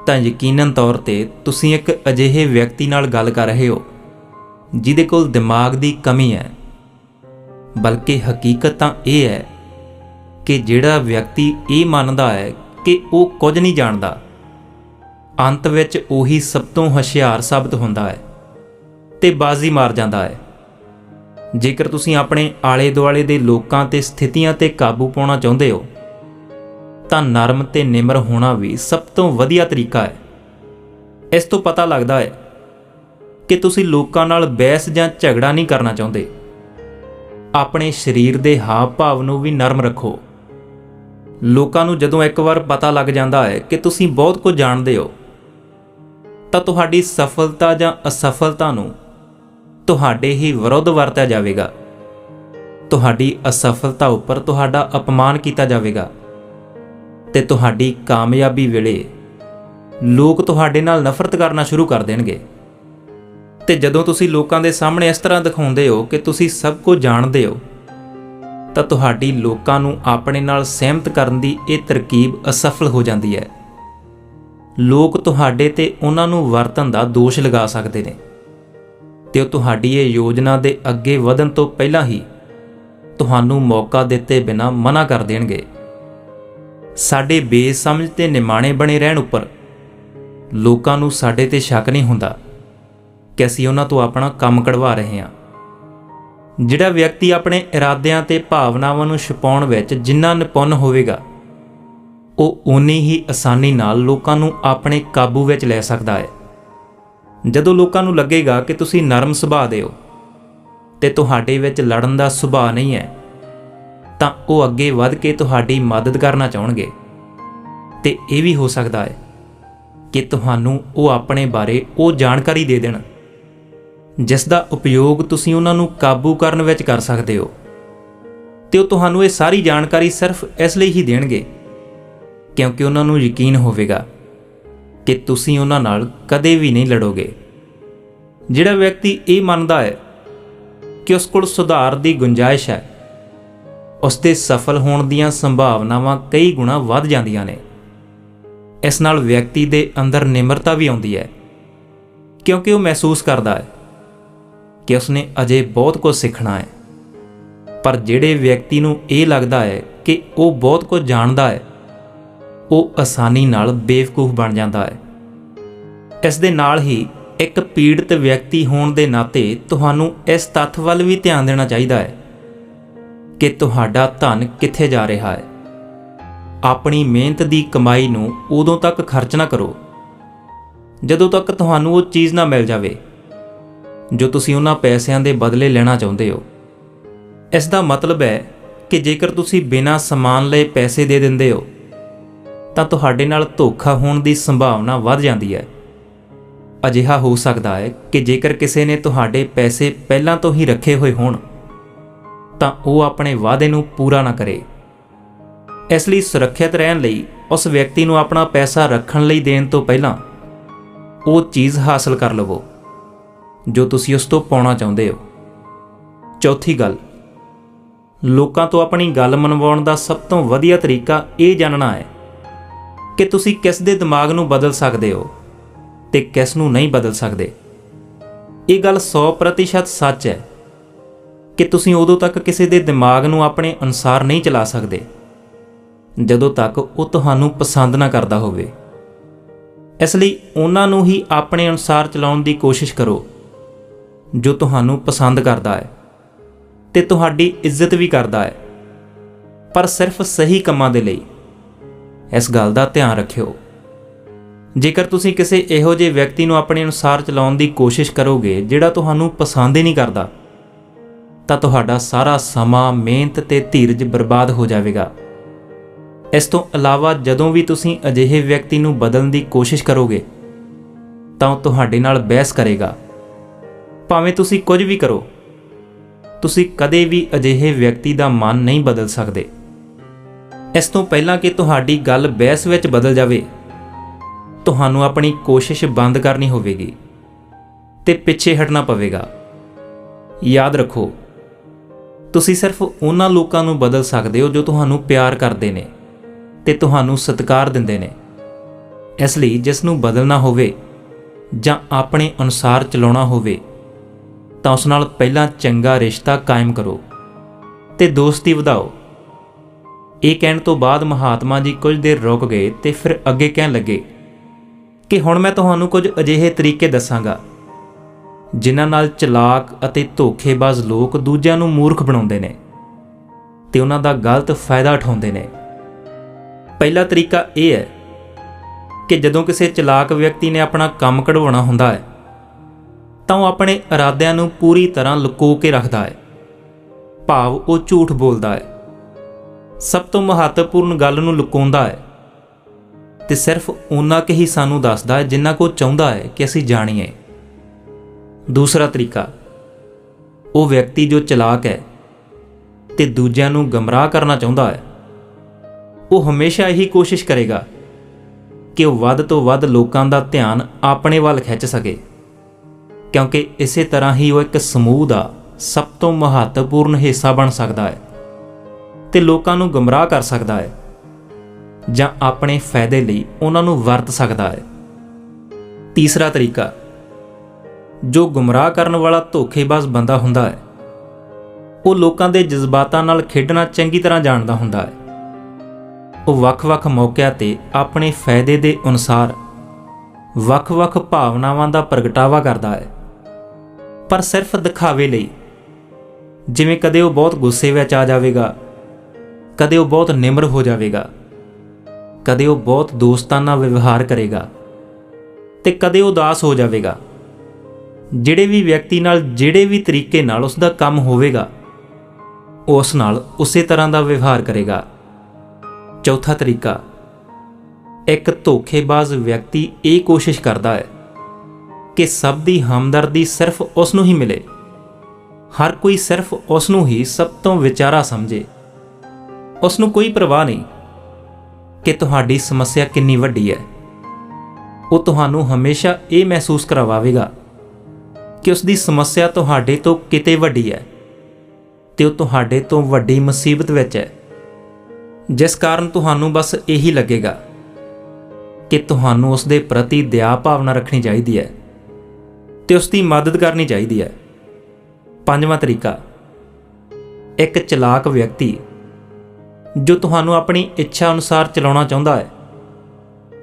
ਤਾਂ ਯਕੀਨਨ ਤੌਰ ਤੇ ਤੁਸੀਂ ਇੱਕ ਅਜਿਹੇ ਵਿਅਕਤੀ ਨਾਲ ਗੱਲ ਕਰ ਰਹੇ ਹੋ, ਜਿਹਦੇ ਕੋਲ ਦਿਮਾਗ ਦੀ ਕਮੀ ਹੈ। ਬਲਕਿ ਹਕੀਕਤ ਤਾਂ ਇਹ ਹੈ ਕਿ ਜਿਹੜਾ ਵਿਅਕਤੀ ਇਹ ਮੰਨਦਾ ਹੈ ਕਿ ਉਹ ਕੁਝ ਨਹੀਂ ਜਾਣਦਾ ਅੰਤ ਵਿੱਚ ਉਹੀ ਸਭ ਤੋਂ ਹੁਸ਼ਿਆਰ ਸਾਬਤ ਹੁੰਦਾ ਹੈ ਤੇ ਬਾਜ਼ੀ ਮਾਰ ਜਾਂਦਾ ਹੈ। ਜੇਕਰ ਤੁਸੀਂ ਆਪਣੇ ਆਲੇ ਦੁਆਲੇ ਦੇ ਲੋਕਾਂ ਤੇ ਸਥਿਤੀਆਂ ਤੇ ਕਾਬੂ ਪਾਉਣਾ ਚਾਹੁੰਦੇ ਹੋ, ਤਾਂ ਨਰਮ ਤੇ ਨਿਮਰ ਹੋਣਾ ਵੀ ਸਭ ਤੋਂ ਵਧੀਆ ਤਰੀਕਾ ਹੈ। ਇਸ ਤੋਂ ਪਤਾ ਲੱਗਦਾ ਹੈ ਕਿ ਤੁਸੀਂ ਲੋਕਾਂ ਨਾਲ ਬਹਿਸ ਜਾਂ ਝਗੜਾ ਨਹੀਂ ਕਰਨਾ ਚਾਹੁੰਦੇ। ਆਪਣੇ ਸਰੀਰ ਦੇ ਹਾਵ ਭਾਵ ਨੂੰ ਵੀ ਨਰਮ ਰੱਖੋ। ਲੋਕਾਂ ਨੂੰ ਜਦੋਂ ਇੱਕ ਵਾਰ ਪਤਾ ਲੱਗ ਜਾਂਦਾ ਹੈ ਕਿ ਤੁਸੀਂ ਬਹੁਤ ਕੁਝ ਜਾਣਦੇ ਹੋ ਤਾਂ ਤੁਹਾਡੀ ਸਫਲਤਾ ਜਾਂ ਅਸਫਲਤਾ ਨੂੰ ਤੁਹਾਡੇ ਹੀ ਵਿਰੁੱਧ ਵਰਤਿਆ ਜਾਵੇਗਾ। ਤੁਹਾਡੀ ਅਸਫਲਤਾ ਉੱਪਰ ਤੁਹਾਡਾ ਅਪਮਾਨ ਕੀਤਾ ਜਾਵੇਗਾ। ਤੇ ਤੁਹਾਡੀ ਕਾਮਯਾਬੀ ਵੇਲੇ ਲੋਕ ਤੁਹਾਡੇ ਨਾਲ ਨਫ਼ਰਤ ਕਰਨਾ ਸ਼ੁਰੂ ਕਰ ਦੇਣਗੇ। ਤੇ ਜਦੋਂ ਤੁਸੀਂ ਲੋਕਾਂ ਦੇ ਸਾਹਮਣੇ ਇਸ ਤਰ੍ਹਾਂ ਦਿਖਾਉਂਦੇ ਹੋ ਕਿ ਤੁਸੀਂ ਸਭ ਕੁਝ ਜਾਣਦੇ ਹੋ, ਤਾਂ ਤੁਹਾਡੀ ਲੋਕਾਂ ਨੂੰ ਆਪਣੇ ਨਾਲ ਸਹਿਮਤ ਕਰਨ ਦੀ ਇਹ ਤਰਕੀਬ ਅਸਫਲ ਹੋ ਜਾਂਦੀ ਹੈ। ਲੋਕ ਤੁਹਾਡੇ ਤੇ ਉਹਨਾਂ ਨੂੰ ਵਰਤਨ ਦਾ ਦੋਸ਼ ਲਗਾ ਸਕਦੇ ਨੇ। ਤੇ ਉਹ ਤੁਹਾਡੀ ਇਹ ਯੋਜਨਾ ਦੇ ਅੱਗੇ ਵਧਣ ਤੋਂ ਪਹਿਲਾਂ ਹੀ ਤੁਹਾਨੂੰ ਮੌਕਾ ਦਿੱਤੇ ਬਿਨਾ ਮਨਾ ਕਰ ਦੇਣਗੇ। ਸਾਡੇ ਬੇਸਮਝ ਤੇ ਨਿਮਾਣੇ ਬਣੇ ਰਹਿਣ ਉੱਪਰ ਲੋਕਾਂ ਨੂੰ ਸਾਡੇ ਤੇ ਸ਼ੱਕ ਨਹੀਂ ਹੁੰਦਾ ਕਿ ਅਸੀਂ ਉਹਨਾਂ ਤੋਂ ਆਪਣਾ ਕੰਮ ਕਢਵਾ ਰਹੇ ਹਾਂ। ਜਿਹੜਾ ਵਿਅਕਤੀ ਆਪਣੇ ਇਰਾਦਿਆਂ ਤੇ ਭਾਵਨਾਵਾਂ ਨੂੰ ਛੁਪਾਉਣ ਵਿੱਚ ਜਿੰਨਾ ਨਿਪੁੰਨ ਹੋਵੇਗਾ ਉਹ ਉਨੀ ਹੀ ਆਸਾਨੀ ਨਾਲ ਲੋਕਾਂ ਨੂੰ ਆਪਣੇ ਕਾਬੂ ਵਿੱਚ ਲੈ ਸਕਦਾ ਹੈ। ਜਦੋਂ ਲੋਕਾਂ ਨੂੰ ਲੱਗੇਗਾ ਕਿ ਤੁਸੀਂ ਨਰਮ ਸੁਭਾਅ ਦੇ ਹੋ ਤੇ ਤੁਹਾਡੇ ਵਿੱਚ ਲੜਨ ਦਾ ਸੁਭਾਅ ਨਹੀਂ ਹੈ, ਤਾਂ ਉਹ ਅੱਗੇ ਵੱਧ ਕੇ ਤੁਹਾਡੀ ਮਦਦ ਕਰਨਾ ਚਾਹਣਗੇ। ਤੇ ਇਹ ਵੀ ਹੋ ਸਕਦਾ ਹੈ ਕਿ ਤੁਹਾਨੂੰ ਉਹ ਆਪਣੇ ਬਾਰੇ ਉਹ ਜਾਣਕਾਰੀ ਦੇ ਦੇਣ, ਜਿਸ ਦਾ ਉਪਯੋਗ ਤੁਸੀਂ ਉਹਨਾਂ ਨੂੰ ਕਾਬੂ ਕਰਨ ਵਿੱਚ ਕਰ ਸਕਦੇ ਹੋ। ਤੇ ਉਹ ਤੁਹਾਨੂੰ ਇਹ ਸਾਰੀ ਜਾਣਕਾਰੀ ਸਿਰਫ ਇਸ ਲਈ ਹੀ ਦੇਣਗੇ ਕਿਉਂਕਿ ਉਹਨਾਂ ਨੂੰ ਯਕੀਨ ਹੋਵੇਗਾ ਕਿ ਤੁਸੀਂ ਉਹਨਾਂ ਨਾਲ ਕਦੇ ਵੀ ਨਹੀਂ ਲੜੋਗੇ। ਜਿਹੜਾ ਵਿਅਕਤੀ ਇਹ ਮੰਨਦਾ ਹੈ ਕਿ ਉਸ ਕੋਲ ਸੁਧਾਰ ਦੀ ਗੁੰਜਾਇਸ਼ ਹੈ, ਉਸ ਦੇ ਸਫਲ ਹੋਣ ਦੀਆਂ ਸੰਭਾਵਨਾਵਾਂ ਕਈ ਗੁਣਾ ਵੱਧ ਜਾਂਦੀਆਂ ਨੇ। ਇਸ ਨਾਲ ਵਿਅਕਤੀ ਦੇ ਅੰਦਰ ਨਿਮਰਤਾ ਵੀ ਆਉਂਦੀ ਹੈ, ਕਿਉਂਕਿ ਉਹ ਮਹਿਸੂਸ ਕਰਦਾ ਹੈ ਕਿ ਉਸਨੇ ਅਜੇ ਬਹੁਤ ਕੁਝ ਸਿੱਖਣਾ ਹੈ। ਪਰ ਜਿਹੜੇ ਵਿਅਕਤੀ ਨੂੰ ਇਹ ਲੱਗਦਾ ਹੈ ਕਿ ਉਹ ਬਹੁਤ ਕੁਝ ਜਾਣਦਾ ਹੈ ਉਹ ਆਸਾਨੀ ਨਾਲ ਬੇਵਕੂਫ ਬਣ ਜਾਂਦਾ ਹੈ। ਇਸ ਦੇ ਨਾਲ ਹੀ ਇੱਕ ਪੀੜਤ ਵਿਅਕਤੀ ਹੋਣ ਦੇ ਨਾਤੇ ਤੁਹਾਨੂੰ ਇਸ ਤੱਥ ਵੱਲ ਵੀ ਧਿਆਨ ਦੇਣਾ ਚਾਹੀਦਾ ਹੈ ਕਿ ਤੁਹਾਡਾ ਧਨ ਕਿੱਥੇ ਜਾ ਰਿਹਾ ਹੈ। ਆਪਣੀ ਮਿਹਨਤ ਦੀ ਕਮਾਈ ਨੂੰ ਉਦੋਂ ਤੱਕ ਖਰਚ ਨਾ ਕਰੋ, ਜਦੋਂ ਤੱਕ ਤੁਹਾਨੂੰ ਉਹ ਚੀਜ਼ ਨਾ ਮਿਲ ਜਾਵੇ, ਜੋ ਤੁਸੀਂ ਉਹਨਾਂ ਪੈਸਿਆਂ ਦੇ ਬਦਲੇ ਲੈਣਾ ਚਾਹੁੰਦੇ ਹੋ। ਇਸ ਦਾ ਮਤਲਬ ਹੈ ਕਿ ਜੇਕਰ ਤੁਸੀਂ ਬਿਨਾਂ ਸਮਾਨ ਲਏ ਪੈਸੇ ਦੇ ਦਿੰਦੇ ਹੋ ਤਾਂ ਤੁਹਾਡੇ ਨਾਲ ਧੋਖਾ ਹੋਣ ਦੀ ਸੰਭਾਵਨਾ ਵੱਧ ਜਾਂਦੀ ਹੈ। ਅਜਿਹਾ ਹੋ ਸਕਦਾ ਹੈ ਕਿ ਜੇਕਰ ਕਿਸੇ ਨੇ ਤੁਹਾਡੇ ਪੈਸੇ ਪਹਿਲਾਂ ਤੋਂ ਹੀ ਰੱਖੇ ਹੋਏ ਹੋਣ, ਤਾਂ ਉਹ ਆਪਣੇ ਵਾਅਦੇ ਨੂੰ ਪੂਰਾ ਨਾ ਕਰੇ। ਇਸ ਲਈ ਸੁਰੱਖਿਅਤ ਰਹਿਣ ਲਈ, ਉਸ ਵਿਅਕਤੀ ਨੂੰ ਆਪਣਾ ਪੈਸਾ ਰੱਖਣ ਲਈ ਦੇਣ ਤੋਂ ਪਹਿਲਾਂ ਉਹ ਚੀਜ਼ ਹਾਸਲ ਕਰ ਲਵੋ, ਜੋ ਤੁਸੀਂ ਉਸ ਤੋਂ ਪਾਉਣਾ ਚਾਹੁੰਦੇ ਹੋ। ਚੌਥੀ ਗੱਲ, ਲੋਕਾਂ ਤੋਂ ਆਪਣੀ ਗੱਲ ਮਨਵਾਉਣ ਦਾ ਸਭ ਤੋਂ ਵਧੀਆ ਤਰੀਕਾ ਇਹ ਜਾਣਨਾ ਹੈ ਕਿ ਤੁਸੀਂ ਕਿਸ ਦੇ ਦਿਮਾਗ ਨੂੰ ਬਦਲ ਸਕਦੇ ਹੋ ਤੇ ਕਿਸ ਨੂੰ ਨਹੀਂ ਬਦਲ ਸਕਦੇ। ਇਹ ਗੱਲ 100% ਸੱਚ ਹੈ ਕਿ ਤੁਸੀਂ ਉਦੋਂ ਤੱਕ ਕਿਸੇ ਦੇ ਦਿਮਾਗ ਨੂੰ ਆਪਣੇ ਅਨੁਸਾਰ ਨਹੀਂ ਚਲਾ ਸਕਦੇ, ਜਦੋਂ ਤੱਕ ਉਹ ਤੁਹਾਨੂੰ ਪਸੰਦ ਨਾ ਕਰਦਾ ਹੋਵੇ। ਇਸ ਲਈ ਉਹਨਾਂ ਨੂੰ ਹੀ ਆਪਣੇ ਅਨੁਸਾਰ ਚਲਾਉਣ ਦੀ ਕੋਸ਼ਿਸ਼ ਕਰੋ, ਜੋ ਤੁਹਾਨੂੰ ਪਸੰਦ ਕਰਦਾ ਹੈ ਤੇ ਤੁਹਾਡੀ ਇੱਜ਼ਤ ਵੀ ਕਰਦਾ ਹੈ। ਪਰ ਸਿਰਫ ਸਹੀ ਕੰਮਾਂ ਦੇ ਲਈ ਇਸ ਗੱਲ ਦਾ ਧਿਆਨ ਰੱਖਿਓ। ਜੇਕਰ ਤੁਸੀਂ ਕਿਸੇ ਇਹੋ ਜਿਹੇ ਵਿਅਕਤੀ ਨੂੰ ਆਪਣੇ ਅਨੁਸਾਰ ਚਲਾਉਣ ਦੀ ਕੋਸ਼ਿਸ਼ ਕਰੋਗੇ, ਜਿਹੜਾ ਤੁਹਾਨੂੰ ਪਸੰਦ ਹੀ ਨਹੀਂ ਕਰਦਾ, ਤਾਂ ਤੁਹਾਡਾ ਸਾਰਾ ਸਮਾਂ, ਮਿਹਨਤ ਤੇ ਧੀਰਜ ਬਰਬਾਦ ਹੋ ਜਾਵੇਗਾ। ਇਸ ਤੋਂ ਇਲਾਵਾ ਜਦੋਂ ਵੀ ਤੁਸੀਂ ਅਜਿਹੇ ਵਿਅਕਤੀ ਨੂੰ ਬਦਲਣ ਦੀ ਕੋਸ਼ਿਸ਼ ਕਰੋਗੇ, ਤਾਂ ਉਹ ਤੁਹਾਡੇ ਨਾਲ ਬਹਿਸ ਕਰੇਗਾ। ਭਾਵੇਂ ਤੁਸੀਂ ਕੁਝ ਵੀ ਕਰੋ, ਤੁਸੀਂ ਕਦੇ ਵੀ ਅਜਿਹੇ ਵਿਅਕਤੀ ਦਾ ਮਨ ਨਹੀਂ ਬਦਲ ਸਕਦੇ। ਇਸ ਤੋਂ ਪਹਿਲਾਂ ਕਿ ਤੁਹਾਡੀ ਗੱਲ ਬਹਿਸ ਵਿੱਚ ਬਦਲ ਜਾਵੇ, ਤੁਹਾਨੂੰ ਆਪਣੀ ਕੋਸ਼ਿਸ਼ ਬੰਦ ਕਰਨੀ ਹੋਵੇਗੀ ਤੇ ਪਿੱਛੇ ਹਟਣਾ ਪਵੇਗਾ। ਯਾਦ ਰੱਖੋ, ਤੁਸੀਂ ਸਿਰਫ ਉਹਨਾਂ ਲੋਕਾਂ ਨੂੰ ਬਦਲ ਸਕਦੇ ਹੋ ਜੋ ਤੁਹਾਨੂੰ ਪਿਆਰ ਕਰਦੇ ਨੇ ਤੇ ਤੁਹਾਨੂੰ ਸਤਿਕਾਰ ਦਿੰਦੇ ਨੇ। ਇਸ ਲਈ ਜਿਸ ਨੂੰ ਬਦਲਣਾ ਹੋਵੇ ਜਾਂ ਆਪਣੇ ਅਨੁਸਾਰ ਚਲਾਉਣਾ ਹੋਵੇ, ਤਾਂ ਉਸ ਨਾਲ ਪਹਿਲਾਂ ਚੰਗਾ ਰਿਸ਼ਤਾ ਕਾਇਮ ਕਰੋ ਤੇ ਦੋਸਤੀ ਵਧਾਓ। ਇਹ ਕਹਿਣ ਤੋਂ ਬਾਅਦ ਮਹਾਤਮਾ ਜੀ ਕੁਝ ਦੇਰ ਰੁਕ ਗਏ ਤੇ ਫਿਰ ਅੱਗੇ ਕਹਿਣ ਲੱਗੇ ਕਿ ਹੁਣ ਮੈਂ ਤੁਹਾਨੂੰ ਕੁਝ ਅਜਿਹੇ ਤਰੀਕੇ ਦੱਸਾਂਗਾ, ਜਿਨ੍ਹਾਂ ਨਾਲ ਚਲਾਕ ਅਤੇ ਧੋਖੇਬਾਜ਼ ਲੋਕ ਦੂਜਿਆਂ ਨੂੰ ਮੂਰਖ ਬਣਾਉਂਦੇ ਨੇ ਤੇ ਉਹਨਾਂ ਦਾ ਗਲਤ ਫਾਇਦਾ ਉਠਾਉਂਦੇ ਨੇ। ਪਹਿਲਾ ਤਰੀਕਾ ਇਹ ਹੈ ਕਿ ਜਦੋਂ ਕਿਸੇ ਚਲਾਕ ਵਿਅਕਤੀ ਨੇ ਆਪਣਾ ਕੰਮ ਕਢਵਾਉਣਾ ਹੁੰਦਾ ਹੈ, ਤਾਂ ਉਹ ਆਪਣੇ ਇਰਾਦਿਆਂ ਨੂੰ ਪੂਰੀ ਤਰ੍ਹਾਂ ਲੁਕੋ ਕੇ ਰੱਖਦਾ ਹੈ। ਭਾਵ ਉਹ ਝੂਠ ਬੋਲਦਾ ਹੈ। ਸਭ ਤੋਂ ਮਹੱਤਵਪੂਰਨ ਗੱਲ ਨੂੰ ਲੁਕਾਉਂਦਾ ਹੈ ਤੇ ਸਿਰਫ ਉਹਨਾਂ ਕਿ ਹੀ ਸਾਨੂੰ ਦੱਸਦਾ ਹੈ ਜਿੰਨਾ ਕੋ ਚਾਹੁੰਦਾ ਹੈ ਕਿ ਅਸੀਂ ਜਾਣੀਏ। ਦੂਸਰਾ ਤਰੀਕਾ, ਉਹ ਵਿਅਕਤੀ ਜੋ ਚਲਾਕ ਹੈ ਤੇ ਦੂਜਿਆਂ ਨੂੰ ਗਮਰਾਹ ਕਰਨਾ ਚਾਹੁੰਦਾ ਹੈ, ਉਹ ਹਮੇਸ਼ਾ ਇਹੀ ਕੋਸ਼ਿਸ਼ ਕਰੇਗਾ ਕਿ ਉਹ ਵੱਧ ਤੋਂ ਵੱਧ ਲੋਕਾਂ ਦਾ ਧਿਆਨ ਆਪਣੇ ਵੱਲ ਖਿੱਚ ਸਕੇ, ਕਿਉਂਕਿ ਇਸੇ ਤਰ੍ਹਾਂ ਹੀ ਉਹ ਇੱਕ ਸਮੂਹ ਦਾ ਸਭ ਤੋਂ ਮਹੱਤਵਪੂਰਨ ਹਿੱਸਾ ਬਣ ਸਕਦਾ ਹੈ। ਤੇ ਲੋਕਾਂ ਨੂੰ ਗੁੰਮਰਾਹ ਕਰ ਸਕਦਾ ਹੈ ਜਾਂ ਆਪਣੇ ਫਾਇਦੇ ਲਈ ਉਹਨਾਂ ਨੂੰ ਵਰਤ ਸਕਦਾ ਹੈ। ਤੀਸਰਾ ਤਰੀਕਾ, ਜੋ ਗੁੰਮਰਾਹ ਕਰਨ ਵਾਲਾ ਧੋਖੇਬਾਜ਼ ਬੰਦਾ ਹੁੰਦਾ ਹੈ, ਉਹ ਲੋਕਾਂ ਦੇ ਜਜ਼ਬਾਤਾਂ ਨਾਲ ਖੇਡਣਾ ਚੰਗੀ ਤਰ੍ਹਾਂ ਜਾਣਦਾ ਹੁੰਦਾ ਹੈ। ਉਹ ਵੱਖ-ਵੱਖ ਮੌਕਿਆਂ ਤੇ ਆਪਣੇ ਫਾਇਦੇ ਦੇ ਅਨੁਸਾਰ ਵੱਖ-ਵੱਖ ਭਾਵਨਾਵਾਂ ਦਾ ਪ੍ਰਗਟਾਵਾ ਕਰਦਾ ਹੈ। ਪਰ ਸਿਰਫ ਦਿਖਾਵੇ ਲਈ, ਜਿਵੇਂ ਕਦੇ ਉਹ ਬਹੁਤ ਗੁੱਸੇ ਵਿੱਚ ਆ ਜਾਵੇਗਾ ਕਦੇ ਉਹ ਬਹੁਤ ਨਿਮਰ ਹੋ ਜਾਵੇਗਾ, ਕਦੇ ਉਹ ਬਹੁਤ ਦੋਸਤਾਨਾ ਵਿਵਹਾਰ ਕਰੇਗਾ ਤੇ ਕਦੇ ਉਦਾਸ ਹੋ ਜਾਵੇਗਾ। ਜਿਹੜੇ ਵੀ ਵਿਅਕਤੀ ਨਾਲ, ਜਿਹੜੇ ਵੀ ਤਰੀਕੇ ਨਾਲ ਉਸ ਦਾ ਕੰਮ ਹੋਵੇਗਾ ਉਸ ਨਾਲ ਉਸੇ ਤਰ੍ਹਾਂ ਦਾ ਵਿਵਹਾਰ ਕਰੇਗਾ। ਚੌਥਾ ਤਰੀਕਾ, ਇੱਕ ਧੋਖੇਬਾਜ਼ ਵਿਅਕਤੀ ਇਹ ਕੋਸ਼ਿਸ਼ ਕਰਦਾ ਹੈ ਕਿ ਸਭ ਦੀ ਹਮਦਰਦੀ ਸਿਰਫ ਉਸ ਨੂੰ ਹੀ ਮਿਲੇ। ਹਰ ਕੋਈ ਸਿਰਫ ਉਸ ਨੂੰ ਹੀ ਸਭ ਤੋਂ ਵਿਚਾਰਾ ਸਮਝੇ। ਉਸ ਨੂੰ ਕੋਈ ਪਰਵਾਹ ਨਹੀਂ ਕਿ ਤੁਹਾਡੀ ਸਮੱਸਿਆ ਕਿੰਨੀ ਵੱਡੀ ਹੈ। ਉਹ ਤੁਹਾਨੂੰ ਹਮੇਸ਼ਾ ਇਹ ਮਹਿਸੂਸ ਕਰਵਾਵੇਗਾ ਕਿ ਉਸ ਦੀ ਸਮੱਸਿਆ ਤੁਹਾਡੇ ਤੋਂ ਕਿਤੇ ਵੱਡੀ ਹੈ ਤੇ ਉਹ ਤੁਹਾਡੇ ਤੋਂ ਵੱਡੀ ਮੁਸੀਬਤ ਵਿੱਚ ਹੈ। ਜਿਸ ਕਾਰਨ ਤੁਹਾਨੂੰ ਬਸ ਇਹੀ ਲੱਗੇਗਾ ਕਿ ਤੁਹਾਨੂੰ ਉਸ ਦੇ ਪ੍ਰਤੀ ਦਇਆ ਭਾਵਨਾ ਰੱਖਣੀ ਚਾਹੀਦੀ ਹੈ ਤੇ ਉਸ ਦੀ ਮਦਦ ਕਰਨੀ ਚਾਹੀਦੀ ਹੈ। ਪੰਜਵਾਂ ਤਰੀਕਾ, ਇੱਕ ਚਲਾਕ ਵਿਅਕਤੀ ਜੋ ਤੁਹਾਨੂੰ ਆਪਣੀ ਇੱਛਾ ਅਨੁਸਾਰ ਚਲਾਉਣਾ ਚਾਹੁੰਦਾ ਹੈ।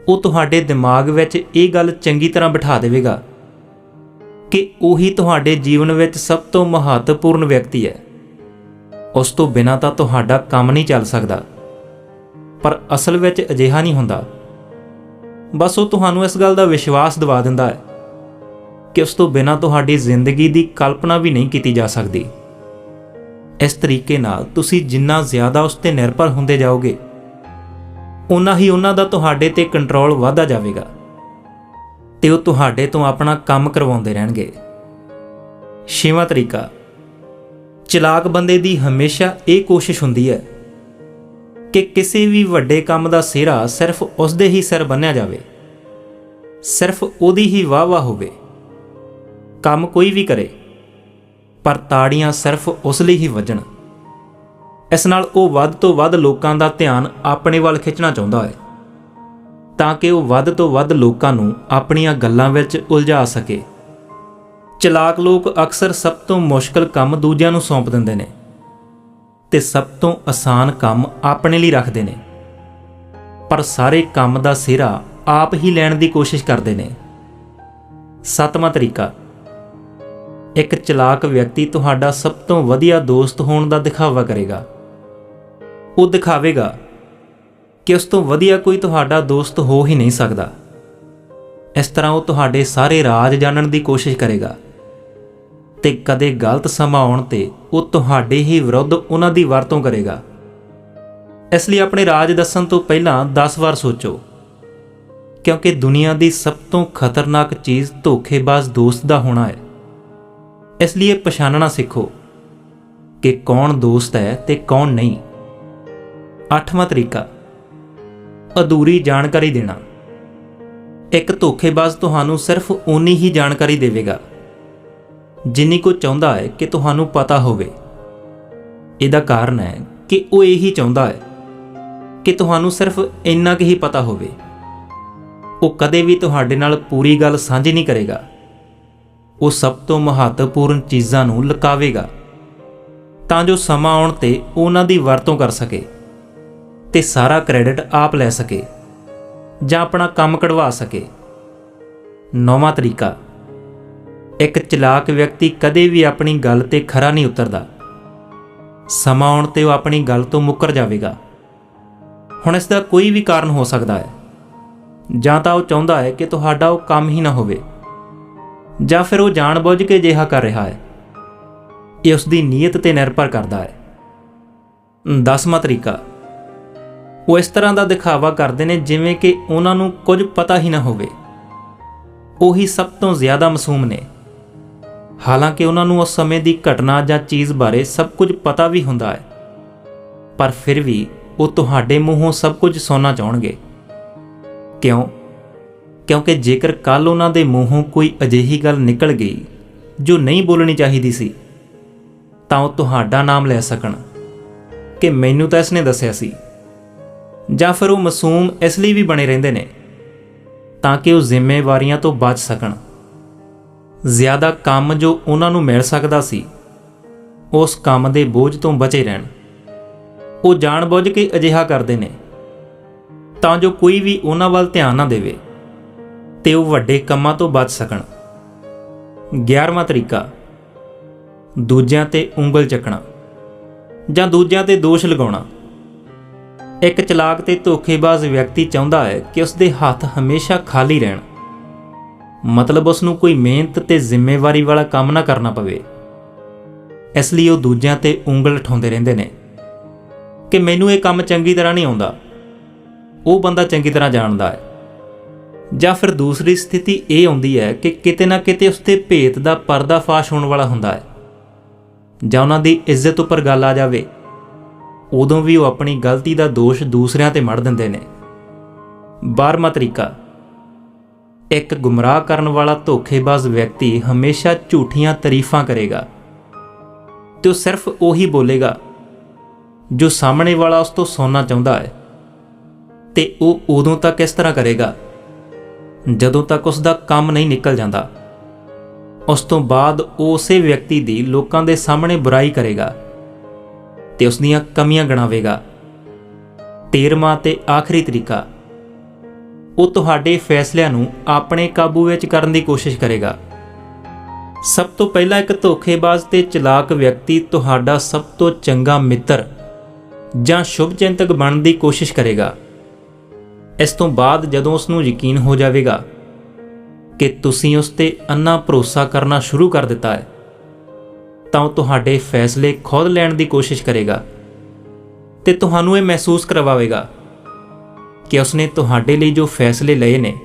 ਉਹ ਤੁਹਾਡੇ ਦਿਮਾਗ ਵਿੱਚ ਇਹ ਗੱਲ ਚੰਗੀ ਤਰ੍ਹਾਂ ਬਿਠਾ ਦੇਵੇਗਾ ਕਿ ਉਹੀ ਤੁਹਾਡੇ ਜੀਵਨ ਵਿੱਚ ਸਭ ਤੋਂ ਮਹੱਤਵਪੂਰਨ ਵਿਅਕਤੀ ਹੈ। ਉਸ ਤੋਂ ਬਿਨਾਂ ਤਾਂ ਤੁਹਾਡਾ ਕੰਮ ਨਹੀਂ ਚੱਲ ਸਕਦਾ। ਪਰ ਅਸਲ ਵਿੱਚ ਅਜਿਹਾ ਨਹੀਂ ਹੁੰਦਾ। ਬਸ ਉਹ ਤੁਹਾਨੂੰ ਇਸ ਗੱਲ ਦਾ ਵਿਸ਼ਵਾਸ ਦਿਵਾ ਦਿੰਦਾ ਹੈ ਕਿ ਉਸ ਤੋਂ ਬਿਨਾਂ ਤੁਹਾਡੀ ਜ਼ਿੰਦਗੀ ਦੀ ਕਲਪਨਾ ਵੀ ਨਹੀਂ ਕੀਤੀ ਜਾ ਸਕਦੀ। ਇਸ ਤਰੀਕੇ ਨਾਲ ਤੁਸੀਂ ਜਿੰਨਾ ਜ਼ਿਆਦਾ ਉਸ ਤੇ ਨਿਰਭਰ ਹੁੰਦੇ ਜਾਓਗੇ, ਉਨਾ ਹੀ ਉਹਨਾਂ ਦਾ ਤੁਹਾਡੇ ਤੇ ਕੰਟਰੋਲ ਵਧਦਾ ਜਾਵੇਗਾ ਤੇ ਉਹ ਤੁਹਾਡੇ ਤੋਂ ਆਪਣਾ ਕੰਮ ਕਰਵਾਉਂਦੇ ਰਹਿਣਗੇ। ਛੇਵਾਂ ਤਰੀਕਾ, ਚਲਾਕ ਬੰਦੇ ਦੀ ਹਮੇਸ਼ਾ ਇਹ ਕੋਸ਼ਿਸ਼ ਹੁੰਦੀ ਹੈ ਕਿ ਕਿਸੇ ਵੀ ਵੱਡੇ ਕੰਮ ਦਾ ਸਿਹਰਾ ਸਿਰਫ ਉਸ ਦੇ ਹੀ ਸਿਰ ਬੰਨਿਆ ਜਾਵੇ, ਸਿਰਫ ਉਹਦੀ ਹੀ ਵਾਹ-ਵਾਹ ਹੋਵੇ, ਕੰਮ ਕੋਈ ਵੀ ਕਰੇ। ਪਰ ਤਾੜੀਆਂ ਸਿਰਫ ਉਸ ਲਈ ਹੀ ਵੱਜਣ। ਇਸ ਨਾਲ ਉਹ ਵੱਧ ਤੋਂ ਵੱਧ ਲੋਕਾਂ ਦਾ ਧਿਆਨ ਆਪਣੇ ਵੱਲ ਖਿੱਚਣਾ ਚਾਹੁੰਦਾ ਹੈ, ਤਾਂ ਕਿ ਉਹ ਵੱਧ ਤੋਂ ਵੱਧ ਲੋਕਾਂ ਨੂੰ ਆਪਣੀਆਂ ਗੱਲਾਂ ਵਿੱਚ ਉਲਝਾ ਸਕੇ। ਚਲਾਕ ਲੋਕ ਅਕਸਰ ਸਭ ਤੋਂ ਮੁਸ਼ਕਲ ਕੰਮ ਦੂਜਿਆਂ ਨੂੰ ਸੌਂਪ ਦਿੰਦੇ ਨੇ ਤੇ ਸਭ ਤੋਂ ਆਸਾਨ ਕੰਮ ਆਪਣੇ ਲਈ ਰੱਖਦੇ ਨੇ, ਪਰ ਸਾਰੇ ਕੰਮ ਦਾ ਸਿਰਾ ਆਪ ਹੀ ਲੈਣ ਦੀ ਕੋਸ਼ਿਸ਼ ਕਰਦੇ ਨੇ। ਸੱਤਵਾਂ ਤਰੀਕਾ ਇੱਕ ਚਲਾਕ ਵਿਅਕਤੀ ਤੁਹਾਡਾ ਸਭ ਤੋਂ ਵਧੀਆ ਦੋਸਤ ਹੋਣ ਦਾ ਦਿਖਾਵਾ ਕਰੇਗਾ। ਉਹ ਦਿਖਾਵੇਗਾ ਕਿ ਉਸ ਤੋਂ ਵਧੀਆ ਕੋਈ ਤੁਹਾਡਾ ਦੋਸਤ ਹੋ ਹੀ ਨਹੀਂ ਸਕਦਾ। ਇਸ ਤਰ੍ਹਾਂ ਉਹ ਤੁਹਾਡੇ ਸਾਰੇ ਰਾਜ਼ ਜਾਣਨ ਦੀ ਕੋਸ਼ਿਸ਼ ਕਰੇਗਾ ਤੇ ਕਦੇ ਗਲਤ ਸਮਾਂ ਆਉਣ ਤੇ ਉਹ ਤੁਹਾਡੇ ਹੀ ਵਿਰੁੱਧ ਉਹਨਾਂ ਦੀ ਵਰਤੋਂ ਕਰੇਗਾ। ਇਸ ਲਈ ਆਪਣੇ ਰਾਜ ਦੱਸਣ ਤੋਂ ਪਹਿਲਾਂ 10 ਵਾਰ ਸੋਚੋ, ਕਿਉਂਕਿ ਦੁਨੀਆ ਦੀ ਸਭ ਤੋਂ ਖਤਰਨਾਕ ਚੀਜ਼ ਧੋਖੇਬਾਜ਼ ਦੋਸਤ ਦਾ ਹੋਣਾ ਹੈ। ਇਸ ਲਈ ਇਹ ਪਛਾਣਨਾ ਸਿੱਖੋ ਕਿ ਕੌਣ ਦੋਸਤ ਹੈ ਤੇ ਕੌਣ ਨਹੀਂ। ਅੱਠਵਾਂ ਤਰੀਕਾ, ਅਧੂਰੀ ਜਾਣਕਾਰੀ ਦੇਣਾ। ਇੱਕ ਧੋਖੇਬਾਜ਼ ਤੁਹਾਨੂੰ ਸਿਰਫ ਓਨੀ ਹੀ ਜਾਣਕਾਰੀ ਦੇਵੇਗਾ, ਜਿੰਨੀ ਕੋ ਚਾਹੁੰਦਾ ਹੈ ਕਿ ਤੁਹਾਨੂੰ ਪਤਾ ਹੋਵੇ। ਇਹਦਾ ਕਾਰਨ ਹੈ ਕਿ ਉਹ ਇਹੀ ਚਾਹੁੰਦਾ ਹੈ ਕਿ ਤੁਹਾਨੂੰ ਸਿਰਫ ਇੰਨਾ ਕੁ ਹੀ ਪਤਾ ਹੋਵੇ। ਉਹ ਕਦੇ ਵੀ ਤੁਹਾਡੇ ਨਾਲ ਪੂਰੀ ਗੱਲ ਸਾਂਝੀ ਨਹੀਂ ਕਰੇਗਾ। ਉਹ ਸਭ ਤੋਂ ਮਹੱਤਵਪੂਰਨ ਚੀਜ਼ਾਂ ਨੂੰ ਲੁਕਾਵੇਗਾ, ਤਾਂ ਜੋ ਸਮਾਂ ਆਉਣ ਤੇ ਉਹਨਾਂ ਦੀ ਵਰਤੋਂ ਕਰ ਸਕੇ ਤੇ ਸਾਰਾ ਕ੍ਰੈਡਿਟ ਆਪ ਲੈ ਸਕੇ ਜਾਂ ਆਪਣਾ ਕੰਮ ਕਢਵਾ ਸਕੇ। ਨੌਵਾਂ ਤਰੀਕਾ, ਇੱਕ ਚਲਾਕ ਵਿਅਕਤੀ ਕਦੇ ਵੀ ਆਪਣੀ ਗੱਲ ਤੇ ਖਰਾ ਨਹੀਂ ਉਤਰਦਾ। ਸਮਾਂ ਆਉਣ ਤੇ ਉਹ ਆਪਣੀ ਗੱਲ ਤੋਂ ਮੁੱਕਰ ਜਾਵੇਗਾ। ਹੁਣ ਇਸ ਦਾ ਕੋਈ ਵੀ ਕਾਰਨ ਹੋ ਸਕਦਾ ਹੈ, ਜਾਂ ਤਾਂ ਉਹ ਚਾਹੁੰਦਾ ਹੈ ਕਿ ਤੁਹਾਡਾ ਉਹ ਕੰਮ ਹੀ ਨਾ ਹੋਵੇ। ਜਾਂ ਫਿਰ ਉਹ ਜਾਣਬੁੱਝ ਕੇ ਅਜਿਹਾ ਕਰ ਰਿਹਾ ਹੈ। ਇਹ ਉਸ ਦੀ ਨੀਅਤ ਤੇ ਨਿਰਭਰ ਕਰਦਾ ਹੈ। ਦਸਵਾਂ ਤਰੀਕਾ। ਉਹ ਇਸ ਤਰ੍ਹਾਂ ਦਾ ਦਿਖਾਵਾ ਕਰਦੇ ਨੇ ਜਿਵੇਂ ਕਿ ਉਹਨਾਂ ਨੂੰ ਕੁਝ ਪਤਾ ਹੀ ਨਾ ਹੋਵੇ। ਉਹੀ ਸਭ ਤੋਂ ਜ਼ਿਆਦਾ ਮਾਸੂਮ ਨੇ। ਹਾਲਾਂਕਿ ਉਹਨਾਂ ਨੂੰ ਉਸ ਸਮੇਂ ਦੀ ਘਟਨਾ ਜਾਂ ਚੀਜ਼ ਬਾਰੇ ਸਭ ਕੁਝ ਪਤਾ ਵੀ ਹੁੰਦਾ ਹੈ। ਪਰ ਫਿਰ ਵੀ ਉਹ ਤੁਹਾਡੇ ਮੂੰਹੋਂ ਸਭ ਕੁਝ ਸੁਣਨਾ ਚਾਹਣਗੇ। ਕਿਉਂ? ਕਿਉਂਕਿ ਜੇਕਰ ਕੱਲ ਉਹਨਾਂ ਦੇ ਮੂੰਹੋਂ ਕੋਈ ਅਜਿਹੀ ਗੱਲ ਨਿਕਲ ਗਈ ਜੋ ਨਹੀਂ ਬੋਲਣੀ ਚਾਹੀਦੀ ਸੀ, ਤਾਂ ਉਹ ਤੁਹਾਡਾ ਨਾਮ ਲੈ ਸਕਣ। ਕਿ ਮੈਨੂੰ ਤਾਂ ਇਸਨੇ ਦੱਸਿਆ ਸੀ। ਜਾਂ ਫਿਰ ਉਹ ਮਾਸੂਮ ਇਸ ਲਈ ਵੀ ਬਣੇ ਰਹਿੰਦੇ ਨੇ, ਤਾਂ ਕਿ ਉਹ ਜ਼ਿੰਮੇਵਾਰੀਆਂ ਤੋਂ ਬਚ ਸਕਣ। ਜ਼ਿਆਦਾ ਕੰਮ ਜੋ ਉਹਨਾਂ ਨੂੰ ਮਿਲ ਸਕਦਾ ਸੀ, ਉਸ ਕੰਮ ਦੇ ਬੋਝ ਤੋਂ ਬਚੇ ਰਹਿਣ। ਉਹ ਜਾਣਬੁੱਝ ਕੇ ਅਜਿਹਾ ਕਰਦੇ ਨੇ, ਤਾਂ ਜੋ ਕੋਈ ਵੀ ਉਹਨਾਂ ਵੱਲ ਧਿਆਨ ਨਾ ਦੇਵੇ। ਤੇ ਉਹ ਵੱਡੇ ਕੰਮਾਂ ਤੋਂ ਬਚ ਸਕਣ। 11ਵਾਂ ਤਰੀਕਾ, ਦੂਜਿਆਂ ਤੇ ਉਂਗਲ ਚੱਕਣਾ ਜਾਂ ਦੂਜਿਆਂ ਤੇ ਦੋਸ਼ ਲਗਾਉਣਾ। ਇੱਕ ਚਲਾਕ ਤੇ ਧੋਖੇਬਾਜ਼ ਵਿਅਕਤੀ ਚਾਹੁੰਦਾ ਹੈ ਕਿ ਉਸ ਦੇ ਹੱਥ ਹਮੇਸ਼ਾ ਖਾਲੀ ਰਹਿਣ। ਮਤਲਬ ਉਸ ਨੂੰ ਕੋਈ ਮਿਹਨਤ ਤੇ ਜ਼ਿੰਮੇਵਾਰੀ ਵਾਲਾ ਕੰਮ ਨਾ ਕਰਨਾ ਪਵੇ। ਇਸ ਲਈ ਉਹ ਦੂਜਿਆਂ ਤੇ ਉਂਗਲ ਉਠਾਉਂਦੇ ਰਹਿੰਦੇ ਨੇ ਕਿ ਮੈਨੂੰ ਇਹ ਕੰਮ ਚੰਗੀ ਤਰ੍ਹਾਂ ਨਹੀਂ ਆਉਂਦਾ। ਉਹ ਬੰਦਾ ਚੰਗੀ ਤਰ੍ਹਾਂ ਜਾਣਦਾ ਹੈ। ਜਾਂ ਫਿਰ ਦੂਸਰੀ ਸਥਿਤੀ ਇਹ ਆਉਂਦੀ ਹੈ ਕਿ ਕਿਤੇ ਨਾ ਕਿਤੇ ਉਸ ਭੇਤ ਦਾ ਪਰਦਾਫਾਸ਼ ਹੋਣ ਵਾਲਾ ਹੁੰਦਾ ਹੈ। ਜਾਂ ਉਹਨਾਂ ਦੀ ਇੱਜ਼ਤ ਉੱਪਰ ਗੱਲ ਆ ਜਾਵੇ, ਉਦੋਂ ਵੀ ਉਹ ਆਪਣੀ ਗਲਤੀ ਦਾ ਦੋਸ਼ ਦੂਸਰਿਆਂ ਤੇ ਮੜ ਦਿੰਦੇ ਨੇ। 12ਵਾਂ ਤਰੀਕਾ, ਇੱਕ ਗੁੰਮਰਾਹ ਕਰਨ ਵਾਲਾ ਧੋਖੇਬਾਜ਼ ਵਿਅਕਤੀ ਹਮੇਸ਼ਾ ਝੂਠੀਆਂ ਤਾਰੀਫਾਂ ਕਰੇਗਾ ਤੇ ਉਹ ਸਿਰਫ ਉਹੀ ਬੋਲੇਗਾ ਜੋ ਸਾਹਮਣੇ ਵਾਲਾ ਉਸ ਤੋਂ ਸੁਣਨਾ ਚਾਹੁੰਦਾ ਹੈ ਤੇ ਉਹ ਉਦੋਂ ਤੱਕ ਇਸ ਤਰ੍ਹਾਂ ਕਰੇਗਾ। ਜਦੋਂ ਤੱਕ ਉਸ ਦਾ ਕੰਮ ਨਹੀਂ ਨਿਕਲ ਜਾਂਦਾ, ਉਸ ਤੋਂ ਬਾਅਦ ਉਹ ਉਸੇ ਵਿਅਕਤੀ ਦੀ ਲੋਕਾਂ ਦੇ ਸਾਹਮਣੇ ਬੁਰਾਈ ਕਰੇਗਾ ਤੇ ਉਸ ਦੀਆਂ ਕਮੀਆਂ ਗਣਾਵੇਗਾ। 13ਵਾਂ ਤੇ ਆਖਰੀ ਤਰੀਕਾ, ਉਹ ਤੁਹਾਡੇ ਫੈਸਲਿਆਂ ਨੂੰ ਆਪਣੇ ਕਾਬੂ ਵਿੱਚ ਕਰਨ ਦੀ ਕੋਸ਼ਿਸ਼ ਕਰੇਗਾ। ਸਭ ਤੋਂ ਪਹਿਲਾਂ ਇੱਕ ਧੋਖੇਬਾਜ਼ ਤੇ ਚਲਾਕ ਵਿਅਕਤੀ ਤੁਹਾਡਾ ਸਭ ਤੋਂ ਚੰਗਾ ਮਿੱਤਰ ਜਾਂ ਸ਼ੁਭਚਿੰਤਕ ਬਣਨ ਦੀ ਕੋਸ਼ਿਸ਼ ਕਰੇਗਾ। ਇਸ ਤੋਂ ਬਾਅਦ ਜਦੋਂ ਉਸ ਨੂੰ ਯਕੀਨ ਹੋ ਜਾਵੇਗਾ ਕਿ ਤੁਸੀਂ ਉਸ ਤੇ ਅੰਨਾ ਭਰੋਸਾ ਕਰਨਾ ਸ਼ੁਰੂ ਕਰ ਦਿੱਤਾ ਹੈ, ਤਾਂ ਉਹ ਤੁਹਾਡੇ ਫੈਸਲੇ ਖੁਦ ਲੈਣ ਦੀ ਕੋਸ਼ਿਸ਼ ਕਰੇਗਾ ਤੇ ਤੁਹਾਨੂੰ ਇਹ ਮਹਿਸੂਸ ਕਰਵਾਵੇਗਾ ਕਿ ਉਸਨੇ ਤੁਹਾਡੇ ਲਈ ਜੋ ਫੈਸਲੇ ਲਏ ਨੇ,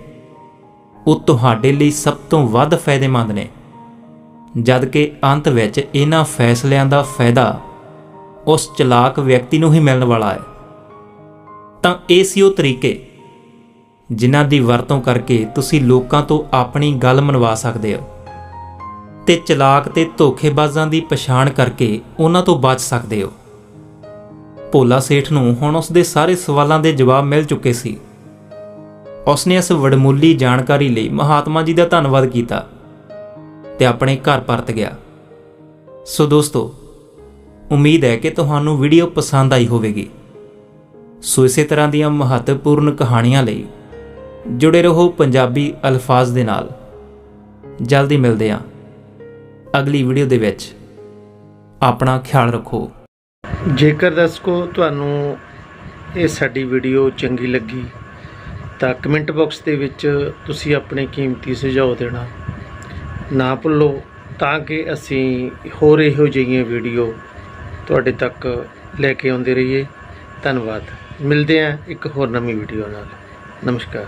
ਉਹ ਤੁਹਾਡੇ ਲਈ ਸਭ ਤੋਂ ਵੱਧ ਫਾਇਦੇਮੰਦ ਨੇ। ਜਦ ਕਿ ਅੰਤ ਵਿੱਚ ਇਹਨਾਂ ਫੈਸਲਿਆਂ ਦਾ ਫਾਇਦਾ ਉਸ ਚਲਾਕ ਵਿਅਕਤੀ ਨੂੰ ਹੀ ਮਿਲਣ ਵਾਲਾ ਹੈ। ਤਾਂ ਇਹ ਸੀ ਉਹ ਤਰੀਕੇ ਜਿਨ੍ਹਾਂ ਦੀ ਵਰਤੋਂ ਕਰਕੇ ਤੁਸੀਂ ਲੋਕਾਂ ਤੋਂ ਆਪਣੀ ਗੱਲ ਮਨਵਾ ਸਕਦੇ ਹੋ ਤੇ ਚਲਾਕ ਤੇ ਧੋਖੇਬਾਜ਼ਾਂ ਦੀ ਪਛਾਣ ਕਰਕੇ ਉਹਨਾਂ ਤੋਂ ਬਚ ਸਕਦੇ ਹੋ। ਭੋਲਾ ਸੇਠ ਨੂੰ ਹੁਣ ਉਸ ਦੇ ਸਾਰੇ ਸਵਾਲਾਂ ਦੇ ਜਵਾਬ ਮਿਲ ਚੁੱਕੇ ਸੀ। ਉਸਨੇ ਇਸ ਵਡਮੁੱਲੀ ਜਾਣਕਾਰੀ ਲਈ ਮਹਾਤਮਾ ਜੀ ਦਾ ਧੰਨਵਾਦ ਕੀਤਾ ਤੇ ਆਪਣੇ ਘਰ ਪਰਤ ਗਿਆ। ਸੋ ਦੋਸਤੋ, ਉਮੀਦ ਹੈ ਕਿ ਤੁਹਾਨੂੰ ਵੀਡੀਓ ਪਸੰਦ ਆਈ ਹੋਵੇਗੀ। ਸੋ ਇਸੇ ਤਰ੍ਹਾਂ ਦੀਆਂ ਮਹੱਤਵਪੂਰਨ ਕਹਾਣੀਆਂ ਲਈ ਜੁੜੇ ਰਹੋ ਪੰਜਾਬੀ ਅਲਫਾਜ਼ ਦੇ ਨਾਲ। ਜਲਦੀ ਮਿਲਦੇ ਹਾਂ। ਅਗਲੀ ਵੀਡੀਓ ਦੇ ਵਿੱਚ। ਆਪਣਾ ਖਿਆਲ ਰੱਖੋ। ਜੇਕਰ ਦਰਸ਼ਕੋ, ਤੁਹਾਨੂੰ ਇਹ ਸਾਡੀ ਵੀਡੀਓ ਚੰਗੀ ਲੱਗੀ, ਤਾਂ ਕਮੈਂਟ ਬਾਕਸ ਦੇ ਵਿੱਚ ਤੁਸੀਂ ਆਪਣੇ ਕੀਮਤੀ ਸੁਝਾਅ ਦੇਣਾ ਨਾ ਭੁੱਲੋ, ਤਾਂ ਕਿ ਅਸੀਂ ਹੋਰ ਇਹੋ ਜਿਹੀਆਂ ਵੀਡੀਓ ਤੁਹਾਡੇ ਤੱਕ ਲੈ ਕੇ ਆਉਂਦੇ ਰਹੀਏ। ਧੰਨਵਾਦ। ਮਿਲਦੇ ਹਾਂ ਇੱਕ ਹੋਰ ਨਵੀਂ ਵੀਡੀਓ ਨਾਲ। ਨਮਸਕਾਰ।